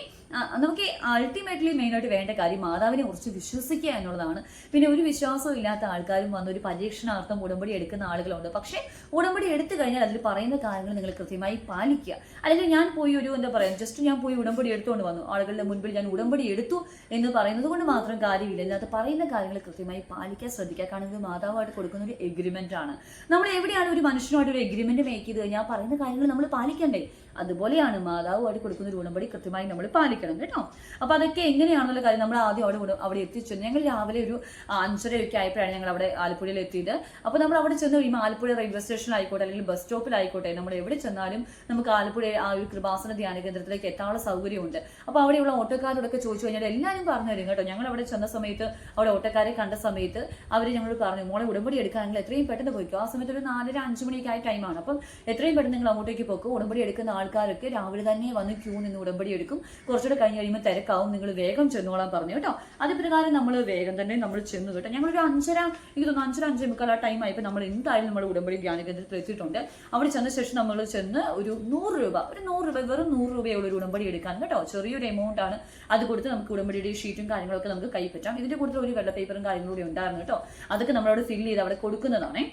നമുക്ക് അൾട്ടിമേറ്റ്ലി മെയിനായിട്ട് വേണ്ട കാര്യം മാതാവിനെ കുറിച്ച് വിശ്വസിക്കുക എന്നുള്ളതാണ്. പിന്നെ ഒരു വിശ്വാസവും ഇല്ലാത്ത ആൾക്കാരും വന്ന് ഒരു പരീക്ഷണാർത്ഥം ഉടമ്പടി എടുക്കുന്ന ആളുകളുണ്ട്. പക്ഷേ ഉടമ്പടി എടുത്തു കഴിഞ്ഞാൽ അതിൽ പറയുന്ന കാര്യങ്ങൾ നിങ്ങൾ കൃത്യമായി പാലിക്കുക. അല്ലെങ്കിൽ ഞാൻ പോയി ഒരു എന്താ പറയുക ജസ്റ്റ് ഞാൻ പോയി ഉടമ്പടി എടുത്തുകൊണ്ട് വന്നു. ആളുകളുടെ മുൻപിൽ ഞാൻ ഉടമ്പടി എടുത്തു എന്ന് പറയുന്നത് കൊണ്ട് മാത്രം കാര്യമില്ല. ഇതിനകത്ത് പറയുന്ന കാര്യങ്ങൾ കൃത്യമായി പാലിക്കാൻ ശ്രദ്ധിക്കുക. കാരണം ഇത് മാതാവായിട്ട് കൊടുക്കുന്ന ഒരു എഗ്രിമെന്റ് ആണ്. നമ്മൾ എവിടെയാണ് ഒരു മനുഷ്യനുമായിട്ട് ഒരു എഗ്രിമെന്റ് മേക്ക് ചെയ്ത് കഴിഞ്ഞാൽ പറയുന്ന കാര്യങ്ങൾ നമ്മൾ പാലിക്കണ്ടേ? അതുപോലെയാണ് മാതാവ് വഴി കൊടുക്കുന്ന ഒരു ഉടമ്പടി കൃത്യമായി നമ്മൾ പാലിക്കണം കേട്ടോ. അപ്പോൾ അതൊക്കെ എങ്ങനെയാണെന്നുള്ള കാര്യം നമ്മൾ ആദ്യം അവിടെ അവിടെ എത്തിച്ചു. ഞങ്ങൾ രാവിലെ ഒരു അഞ്ചരയൊക്കെ ആയപ്പോഴാണ് ഞങ്ങൾ അവിടെ ആലപ്പുഴയിൽ എത്തിയത്. അപ്പോൾ നമ്മൾ അവിടെ ചെന്ന് കഴിയുമ്പോൾ ആലപ്പുഴ റെയിൽവേ സ്റ്റേഷൻ ആയിക്കോട്ടെ അല്ലെങ്കിൽ ബസ് സ്റ്റോപ്പിലായിക്കോട്ടെ നമ്മൾ എവിടെ ചെന്നാലും നമുക്ക് ആലപ്പുഴ ആ ഒരു കൃപാസന ധ്യാന കേന്ദ്രത്തിലേക്ക് എത്താനുള്ള സൗകര്യമുണ്ട്. അപ്പോൾ അവിടെയുള്ള ഓട്ടോക്കാരോടൊക്കെ ചോദിച്ചു കഴിഞ്ഞാൽ എല്ലാവരും പറഞ്ഞു തരും കേട്ടോ. ഞങ്ങൾ അവിടെ ചെന്ന സമയത്ത് അവിടെ ഓട്ടോക്കാരെ കണ്ട സമയത്ത് അവർ ഞങ്ങളോട് പറഞ്ഞു മോളെ ഉടമ്പടി എടുക്കാനെങ്കിൽ എത്രയും പെട്ടെന്ന് പോയിക്കോ. ആ സമയത്ത് ഒരു നാലര അഞ്ച് മണിയൊക്കെ ആയ ടൈമാണ് അപ്പം എത്രയും പെട്ടെന്ന് നിങ്ങൾ അങ്ങോട്ടേക്ക് പോക്കോ. ഉടമ്പടി എടുക്കുന്ന ആൾക്കാരൊക്കെ രാവിലെ തന്നെ വന്ന് ക്യൂ നിന്ന് ഉടമ്പടി എടുക്കും. കുറച്ചുകൂടെ കഴിഞ്ഞ് കഴിയുമ്പോൾ തിരക്കാവും. നിങ്ങൾ വേഗം ചെന്നോളാൻ പറഞ്ഞു കേട്ടോ. അത് പ്രകാരം നമ്മൾ വേഗം തന്നെ നമ്മൾ ചെന്നു കേട്ടോ. ഞങ്ങളൊരു അഞ്ചര എനിക്ക് തോന്നുന്നു അഞ്ചര അഞ്ചേ മുക്കാൽ ആ ടൈം ആയപ്പോൾ നമ്മൾ എന്തായാലും നമ്മൾ ഉടമ്പടി ധ്യാന കേന്ദ്രത്തിൽ എത്തിയിട്ടുണ്ട്. അവിടെ ചെന്ന ശേഷം നമ്മൾ ചെന്ന് ഒരു നൂറ് രൂപ ഒരു നൂറ് രൂപ വെറും നൂറ് രൂപയുള്ള ഒരു ഉടമ്പടി എടുക്കാൻ കേട്ടോ. ചെറിയൊരു എമൗണ്ട് ആണ്. അത് കൊടുത്ത് നമുക്ക് ഉടമ്പടിയുടെ ഷീറ്റും കാര്യങ്ങളൊക്കെ നമുക്ക് കൈപ്പറ്റാം. ഇതിന്റെ കൂടുതൽ ഒരു വെള്ള പേപ്പറും കാര്യങ്ങളും കൂടി ഉണ്ടായിരുന്നു കേട്ടോ. അതൊക്കെ നമ്മളവിടെ ഫില്ല് ചെയ്ത് അവിടെ കൊടുക്കുന്നതാണേ.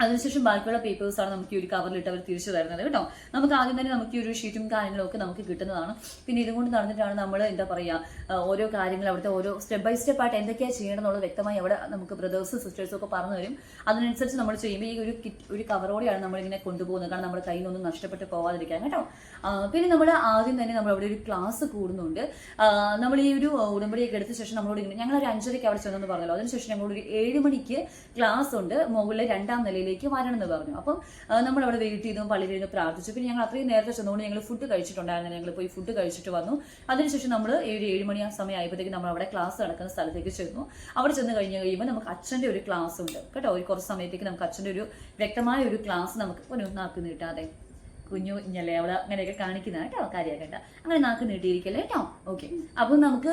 അതിനുശേഷം ബാക്കിയുള്ള ആണ് നമുക്ക് ഈ ഒരു കവറിലിട്ട് അവർ തിരിച്ചു തരുന്നത് കേട്ടോ. നമുക്ക് ആദ്യം തന്നെ നമുക്ക് ഈ ഒരു ഷീറ്റും കാര്യങ്ങളൊക്കെ നമുക്ക് കിട്ടുന്നതാണ്. പിന്നെ ഇതുകൊണ്ട് നടന്നിട്ടാണ് നമ്മൾ എന്താ പറയുക ഓരോ കാര്യങ്ങൾ അവിടുത്തെ ഓരോ സ്റ്റെപ്പ് ബൈ സ്റ്റെപ്പ് ആയിട്ട് എന്തൊക്കെയാണ് ചെയ്യണം എന്നുള്ളത് വ്യക്തമായി അവിടെ നമുക്ക് ബ്രദേഴ്സും സിസ്റ്റേഴ്സും ഒക്കെ പറഞ്ഞു തരും. അതിനനുസരിച്ച് നമ്മൾ ചെയ്യുമ്പോൾ ഈ ഒരു കിറ്റ് ഒരു കവറോടെയാണ് നമ്മളിങ്ങനെ കൊണ്ടുപോകുന്നത്. കാരണം നമ്മുടെ കയ്യിൽ നിന്നൊന്നും നഷ്ടപ്പെട്ട് പോവാതിരിക്കാൻ കേട്ടോ. പിന്നെ നമ്മൾ ആദ്യം തന്നെ നമ്മൾ അവിടെ ഒരു ക്ലാസ് കൂടുന്നുണ്ട്. നമ്മൾ ഈ ഒരു ഉടമ്പടിയൊക്കെ എടുത്ത ശേഷം നമ്മളോട് ഇങ്ങനെ ഞങ്ങൾ ഒരു അഞ്ചരയ്ക്ക് അവിടെ ചെന്നെന്ന് പറഞ്ഞല്ലോ. അതിനുശേഷം ഞങ്ങളോട് ഒരു ഏഴ് മണിക്ക് ക്ലാസ് ഉണ്ട്. മുകളിലെ രണ്ടാം നിലയിലേക്ക് വരണം എന്ന് പറഞ്ഞു. അപ്പം നമ്മൾ അവിടെ വെയിറ്റ് ചെയ്തു പള്ളിയിൽ ഇരുന്ന് പ്രാർത്ഥിച്ചു. പിന്നെ ഞങ്ങൾ അത്രയും നേരത്തെ ചെന്നുകൊണ്ട് ഞങ്ങൾ ഫുഡ് കഴിച്ചിട്ടുണ്ടായിരുന്നു. ഞങ്ങൾ പോയി ഫുഡ് കഴിച്ചിട്ട് വന്നു. അതിനുശേഷം നമ്മൾ ഒരു ഏഴ് മണി ആ സമയം ആയപ്പോഴത്തേക്ക് നമ്മൾ അവിടെ ക്ലാസ് നടക്കുന്ന സ്ഥലത്തേക്ക് ചെന്നു. അവിടെ ചെന്ന് കഴിഞ്ഞ് കഴിയുമ്പോൾ നമുക്ക് അച്ഛന്റെ ഒരു ക്ലാസ് ഉണ്ട്. കേട്ടോ ഒരു കുറച്ച് സമയത്തേക്ക് നമുക്ക് അച്ഛന്റെ ഒരു വ്യക്തമായ ഒരു ക്ലാസ് നമുക്ക് ഒരു നാക്ക് നീട്ടാതെ. കുഞ്ഞു കുഞ്ഞല്ലേ അവൾ അങ്ങനെയൊക്കെ കാണിക്കുന്ന കേട്ടോ കാര്യമാക്കണ്ട അങ്ങനെ നാക്ക് നീട്ടിയിരിക്കല്ലേ കേട്ടോ? ഓക്കെ അപ്പം നമുക്ക്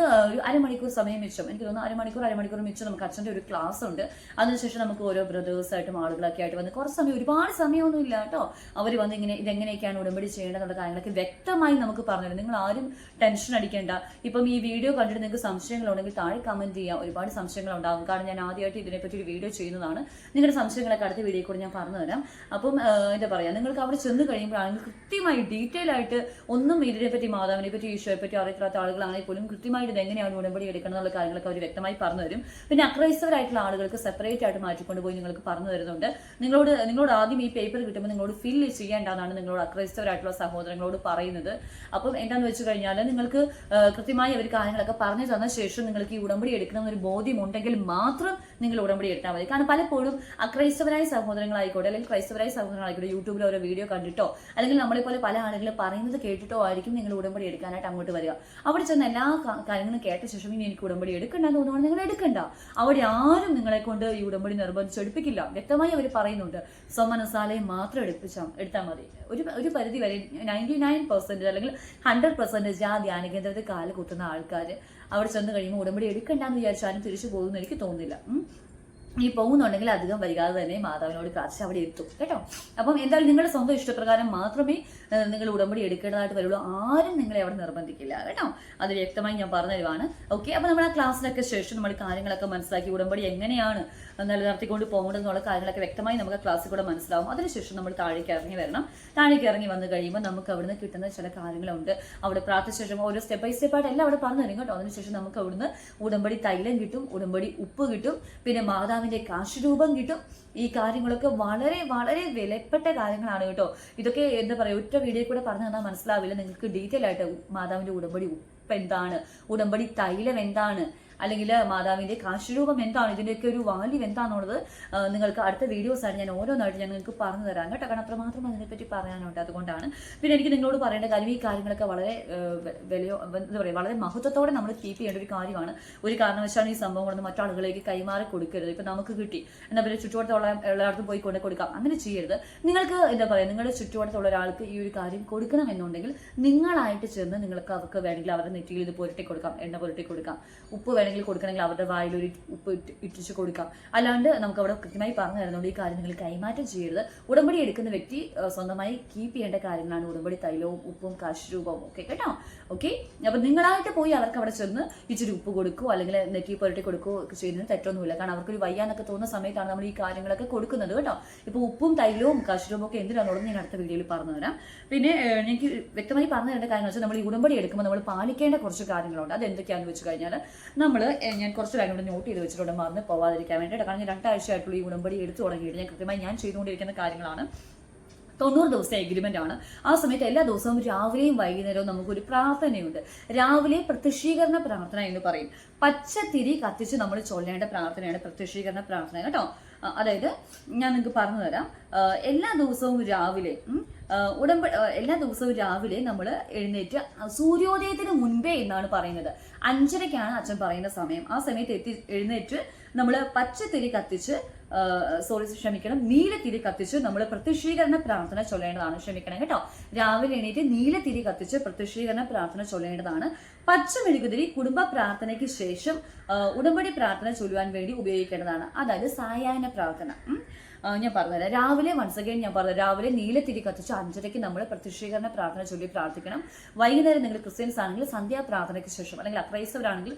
അരമണിക്കൂർ സമയം മിച്ചം. എനിക്ക് തോന്നുന്നു അരമണിക്കൂർ അരമണിക്കൂർ മിച്ചം നമുക്ക് അച്ഛന്റെ ഒരു ക്ലാസ് ഉണ്ട്. അതിനുശേഷം നമുക്ക് ഓരോ ബ്രദേഴ്സായിട്ടും ആളുകളൊക്കെ ആയിട്ട് വന്ന് കുറച്ച് സമയം ഒരുപാട് സമയമൊന്നും ഇല്ല കേട്ടോ. അവർ വന്ന് ഇങ്ങനെ ഇതെങ്ങനെയൊക്കെയാണ് ഉടമ്പടി ചെയ്യേണ്ടതെന്നുള്ള കാര്യങ്ങളൊക്കെ വ്യക്തമായി നമുക്ക് പറഞ്ഞു നിങ്ങൾ ആരും ടെൻഷൻ അടിക്കേണ്ട. ഇപ്പം ഈ വീഡിയോ കണ്ടിട്ട് നിങ്ങൾക്ക് സംശയങ്ങളുണ്ടെങ്കിൽ താഴെ കമന്റ് ചെയ്യാം. ഒരുപാട് സംശയങ്ങൾ ഉണ്ടാകും കാരണം ഞാൻ ആദ്യമായിട്ട് ഇതിനെപ്പറ്റി ഒരു വീഡിയോ ചെയ്യുന്നതാണ്. നിങ്ങളുടെ സംശയങ്ങളൊക്കെ അടുത്ത വീഡിയോ കൂടെ ഞാൻ പറഞ്ഞു തരാം അപ്പം എന്താ പറയുക നിങ്ങൾക്ക് അവിടെ ചെന്ന് കഴിയുമ്പോഴാണെങ്കിൽ കൃത്യമായി ഡീറ്റെയിൽ ആയിട്ട് ഒന്നും ഇതിനെ പറ്റി മാതാവിനെ പറ്റി ഈശോയെ പറ്റി അറിയിക്കാത്ത ആളുകളാണെങ്കിൽ പോലും കൃത്യമായിട്ട് എങ്ങനെയാണ് ഉടമ്പടി എടുക്കണം എന്നുള്ള കാര്യങ്ങളൊക്കെ അവർ വ്യക്തമായി പറഞ്ഞു തരും. പിന്നെ അക്രൈസ്തവരായിട്ടുള്ള ആളുകൾക്ക് സെപ്പറേറ്റ് ആയിട്ട് മാറ്റിക്കൊണ്ട് പോയി നിങ്ങൾക്ക് പറഞ്ഞു തരുന്നുണ്ട്. നിങ്ങളോട് നിങ്ങളോട് ആദ്യം ഈ പേപ്പർ കിട്ടുമ്പോൾ നിങ്ങളോട് ഫില്ല് ചെയ്യേണ്ടതാണ് നിങ്ങളോട് അക്രൈസ്തവരായിട്ടുള്ള സഹോദരങ്ങളോട് പറയുന്നത്. അപ്പം എന്താണെന്ന് വെച്ച് കഴിഞ്ഞാൽ നിങ്ങൾക്ക് കൃത്യമായി അവർ കാര്യങ്ങളൊക്കെ പറഞ്ഞു തന്ന ശേഷം നിങ്ങൾക്ക് ഈ ഉടമ്പടി എടുക്കണം എന്നൊരു ബോധ്യം ഉണ്ടെങ്കിൽ മാത്രം നിങ്ങൾ ഉടമ്പടി എടുത്താൽ മതി. കാരണം പലപ്പോഴും അക്രൈസ്തവരായ സഹോദരങ്ങളായിക്കോട്ടെ അല്ലെങ്കിൽ ക്രൈസ്തവരായ സഹോദരങ്ങളായിക്കോട്ടെ യൂട്യൂബിൽ ഓരോ വീഡിയോ കണ്ടിട്ടോ അല്ലെങ്കിൽ നമ്മളെപ്പോലെ പല ആളുകളും പറയുന്നത് കേട്ടിട്ടോ ആയിരിക്കും നിങ്ങൾ ഉടമ്പടി എടുക്കാനായിട്ട് അങ്ങോട്ട് വരിക. അവിടെ ചെന്ന് എല്ലാ കാര്യങ്ങളും കേട്ട ശേഷം ഇനി എനിക്ക് ഉടമ്പടി എടുക്കണ്ടെന്ന് തോന്നുവാണ്. നിങ്ങൾ എടുക്കണ്ട. അവിടെ ആരും നിങ്ങളെ കൊണ്ട് ഈ ഉടമ്പടി നിർബന്ധിച്ചെടുപ്പിക്കില്ല വ്യക്തമായി അവർ പറയുന്നുണ്ട്. സ്വമനസാലയം മാത്രം എടുപ്പിച്ചാൽ എടുത്താൽ മതി. ഒരു ഒരു പരിധി വരെ നയന്റി നയൻ പെർസെന്റേജ് അല്ലെങ്കിൽ ഹൺഡ്രഡ് പെർസെന്റേജ് ആ ധ്യാന കേന്ദ്രത്തിൽ കാൽ കുത്തുന്ന ആൾക്കാർ അവിടെ ചെന്ന് കഴിയുമ്പോൾ ഉടമ്പടി എടുക്കണ്ടെന്ന് വിചാരിച്ചാലും തിരിച്ചു പോകുമെന്ന് എനിക്ക് തോന്നുന്നില്ല. ഈ പോകുന്നുണ്ടെങ്കിൽ അധികം വൈകാതെ തന്നെ മാതാവിനോട് പ്രാർത്ഥിച്ച് അവിടെ എത്തും. കേട്ടോ? അപ്പം എന്തായാലും നിങ്ങളുടെ സ്വന്തം ഇഷ്ടപ്രകാരം മാത്രമേ നിങ്ങൾ ഉടമ്പടി എടുക്കേണ്ടതായിട്ട് വരുള്ളൂ. ആരും നിങ്ങളെ അവിടെ നിർബന്ധിക്കില്ല. കേട്ടോ? അത് വ്യക്തമായി ഞാൻ പറഞ്ഞു തരുവാണ് ഓക്കെ? അപ്പം നമ്മൾ ആ ക്ലാസ്സിലൊക്കെ ശേഷം നമ്മൾ കാര്യങ്ങളൊക്കെ മനസ്സിലാക്കി ഉടമ്പടി എങ്ങനെയാണ് നിലനിർത്തിക്കൊണ്ട് പോകേണ്ടതെന്നുള്ള കാര്യങ്ങളൊക്കെ വ്യക്തമായി നമുക്ക് ക്ലാസ്സിൽ കൂടെ മനസ്സിലാവും. അതിനുശേഷം നമ്മൾ താഴേക്ക് ഇറങ്ങി വരണം. താഴേക്ക് ഇറങ്ങി വന്നു കഴിയുമ്പോൾ നമുക്ക് അവിടുന്ന് കിട്ടുന്ന ചില കാര്യങ്ങളുണ്ട്. അവിടെ പ്രാർത്ഥിച്ച ശേഷം ഓരോ സ്റ്റെപ്പ് ബൈ സ്റ്റെപ്പ് ആയിട്ട് എല്ലാം അവിടെ പറഞ്ഞു തരും കേട്ടോ. അതിനുശേഷം നമുക്ക് അവിടുന്ന് ഉടമ്പടി തൈലം കിട്ടും ഉടമ്പടി ഉപ്പ് കിട്ടും. പിന്നെ മാതാവിന്റെ കാശുരൂപം കിട്ടും. ഈ കാര്യങ്ങളൊക്കെ വളരെ വളരെ വിലപ്പെട്ട കാര്യങ്ങളാണ് കേട്ടോ. ഇതൊക്കെ എന്താ പറയുക ഒറ്റ വീഡിയോ കൂടെ പറഞ്ഞു തന്നാൽ മനസ്സിലാവില്ല. നിങ്ങൾക്ക് ഡീറ്റെയിൽ ആയിട്ട് മാതാവിന്റെ ഉടമ്പടി ഉപ്പ് എന്താണ്? ഉടമ്പടി തൈലം എന്താണ്? അല്ലെങ്കിൽ മാതാവിന്റെ കാശുരൂപം എന്താണ്? ഇതിന്റെയൊക്കെ ഒരു വാല്യൂ എന്താണെന്നുള്ളത് നിങ്ങൾക്ക് അടുത്ത വീഡിയോസ് ആണ് ഞാൻ ഓരോന്നായിട്ട് നിങ്ങൾക്ക് പറഞ്ഞു തരാം കേട്ടോ. കാരണം അത്രമാത്രം അതിനെപ്പറ്റി പറയാനുണ്ട് അതുകൊണ്ടാണ്. പിന്നെ എനിക്ക് നിങ്ങളോട് പറയേണ്ട കാര്യം ഈ കാര്യങ്ങളൊക്കെ വളരെ വിലയോ എന്താ പറയുക വളരെ മഹത്വത്തോടെ നമ്മൾ കീപ്പ് ചെയ്യേണ്ട ഒരു കാര്യമാണ്. ഒരു കാരണവശാലും ഈ സംഭവം സംഭവങ്ങളൊന്നും മറ്റാളുകളിലേക്ക് കൈമാറി കൊടുക്കരുത്. ഇപ്പം നമുക്ക് കിട്ടി. എന്നാൽ പിന്നെ ചുറ്റുവട്ടത്തുള്ള എല്ലായിടത്തും പോയി കൊണ്ട് കൊടുക്കാം. അങ്ങനെ ചെയ്യരുത്. നിങ്ങൾക്ക് എന്താ പറയുക നിങ്ങളുടെ ചുറ്റുവട്ടത്തുള്ള ഒരാൾക്ക് ഈ ഒരു കാര്യം കൊടുക്കണം എന്നുണ്ടെങ്കിൽ നിങ്ങളായിട്ട് ചെന്ന് നിങ്ങൾക്ക് അവർക്ക് വേണമെങ്കിൽ അവരുടെ നെറ്റിയിൽ ഇത് പുരട്ടി കൊടുക്കാം എണ്ണ പുരട്ടി കൊടുക്കാം ഉപ്പ് വേണമെങ്കിൽ കൊടുക്കണമെങ്കിൽ അവരുടെ വായിൽ ഒരു ഉപ്പ് ഇട്ട് ഇട്ടിച്ച് കൊടുക്കാം. അല്ലാണ്ട് നമുക്ക് അവിടെ കൃത്യമായി പറഞ്ഞു തരുന്നുണ്ട് ഈ കാര്യം നിങ്ങൾ കൈമാറ്റം ചെയ്യരുത്. ഉടമ്പടി എടുക്കുന്ന വ്യക്തി സ്വന്തമായി കീപ്പ് ചെയ്യേണ്ട കാര്യങ്ങളാണ് ഉടമ്പടി തൈലവും ഉപ്പും കാശുരൂപവും ഒക്കെ കേട്ടോ? ഓക്കെ അപ്പൊ നിങ്ങളായിട്ട് പോയി അവർക്ക് അവിടെ ചെന്ന് ഇച്ചിരി ഉപ്പ് കൊടുക്കുകയോ അല്ലെങ്കിൽ നെറ്റി പുരട്ടി കൊടുക്കുകയോ ഒക്കെ ചെയ്യുന്നതിന് തെറ്റൊന്നുമില്ല. കാരണം അവർക്കൊരു വയ്യാന്നൊക്കെ തോന്നുന്ന സമയത്താണ് നമ്മൾ ഈ കാര്യങ്ങളൊക്കെ കൊടുക്കുന്നത് കേട്ടോ? ഇപ്പൊ ഉപ്പും തൈലവും കാശുരൂപവും ഒക്കെ എന്തിനാണെന്നുള്ളത് ഞാൻ അടുത്ത വീഡിയോയിൽ പറഞ്ഞു തരാം പിന്നെ എനിക്ക് വ്യക്തമായി പറഞ്ഞു തരേണ്ട കാര്യങ്ങൾ വെച്ചാൽ നമ്മൾ ഈ ഉടമ്പടി എടുക്കുമ്പോൾ നമ്മൾ പാലിക്കേണ്ട കുറച്ച് കാര്യങ്ങളുണ്ട്. അത് എന്തൊക്കെയാണെന്ന് വെച്ച് കഴിഞ്ഞാൽ നമ്മൾ ഞാൻ കുറച്ച് കാര്യം കൂടെ നോട്ട് ചെയ്ത് വെച്ചിട്ടുണ്ട്. മറന്ന് പോവാതിരിക്കാൻ വേണ്ടിയിട്ട് കാരണം ഞാൻ രണ്ടാഴ്ചയായിട്ടുള്ള ഈ ഉടമ്പടി എടുത്തു തുടങ്ങിയിട്ട് ഞാൻ കൃത്യമായി ഞാൻ ചെയ്തുകൊണ്ടിരിക്കുന്ന കാര്യങ്ങളാണ്. തൊണ്ണൂറ് ദിവസത്തെ എഗ്രിമെന്റ് ആണ്. ആ സമയത്ത് എല്ലാ ദിവസവും രാവിലെയും വൈകുന്നേരവും നമുക്കൊരു പ്രാർത്ഥനയുണ്ട്. രാവിലെ പ്രത്യക്ഷീകരണ പ്രാർത്ഥന എന്ന് പറയും. പച്ച തിരി കത്തിച്ച് നമ്മൾ ചൊല്ലേണ്ട പ്രാർത്ഥനയാണ് പ്രത്യക്ഷീകരണ പ്രാർത്ഥന കേട്ടോ. അതായത് ഞാൻ നിങ്ങൾക്ക് പറഞ്ഞു തരാം. എല്ലാ ദിവസവും രാവിലെ ഉടമ്പ എല്ലാ ദിവസവും രാവിലെ നമ്മൾ എഴുന്നേറ്റ് സൂര്യോദയത്തിന് മുൻപേ എന്നാണ് പറയുന്നത്. അഞ്ചരയ്ക്കാണ് അച്ഛൻ പറയുന്ന സമയം. ആ സമയത്ത് എത്തി എഴുന്നേറ്റ് നമ്മൾ പച്ചത്തിരി കത്തിച്ച് സോറി ക്ഷമിക്കണം നീലത്തിരി കത്തിച്ച് നമ്മൾ പ്രത്യക്ഷീകരണ പ്രാർത്ഥന ചൊല്ലേണ്ടതാണ്. ക്ഷമിക്കണം കേട്ടോ. രാവിലെ എണീറ്റ് നീലത്തിരി കത്തിച്ച് പ്രത്യക്ഷീകരണ പ്രാർത്ഥന ചൊല്ലേണ്ടതാണ്. പച്ച മെഴുകുതിരി കുടുംബ പ്രാർത്ഥനയ്ക്ക് ശേഷം ഉടമ്പടി പ്രാർത്ഥന ചൊല്ലുവാൻ വേണ്ടി ഉപയോഗിക്കേണ്ടതാണ്. അതായത് സായാഹ്ന പ്രാർത്ഥന. ഞാൻ പറഞ്ഞുതരാം. രാവിലെ വൺസ് അഗൈൻ ഞാൻ പറഞ്ഞു രാവിലെ നീലത്തിരി കത്തിച്ച് അഞ്ചരയ്ക്ക് നമ്മൾ പ്രത്യക്ഷീകരണ പ്രാർത്ഥന ചൊല്ലി പ്രാർത്ഥിക്കണം. വൈകുന്നേരം നിങ്ങൾ ക്രിസ്ത്യൻസ് ആണെങ്കിൽ സന്ധ്യാ പ്രാർത്ഥനയ്ക്ക് ശേഷം അല്ലെങ്കിൽ അക്രൈസ്തവരാണെങ്കിൽ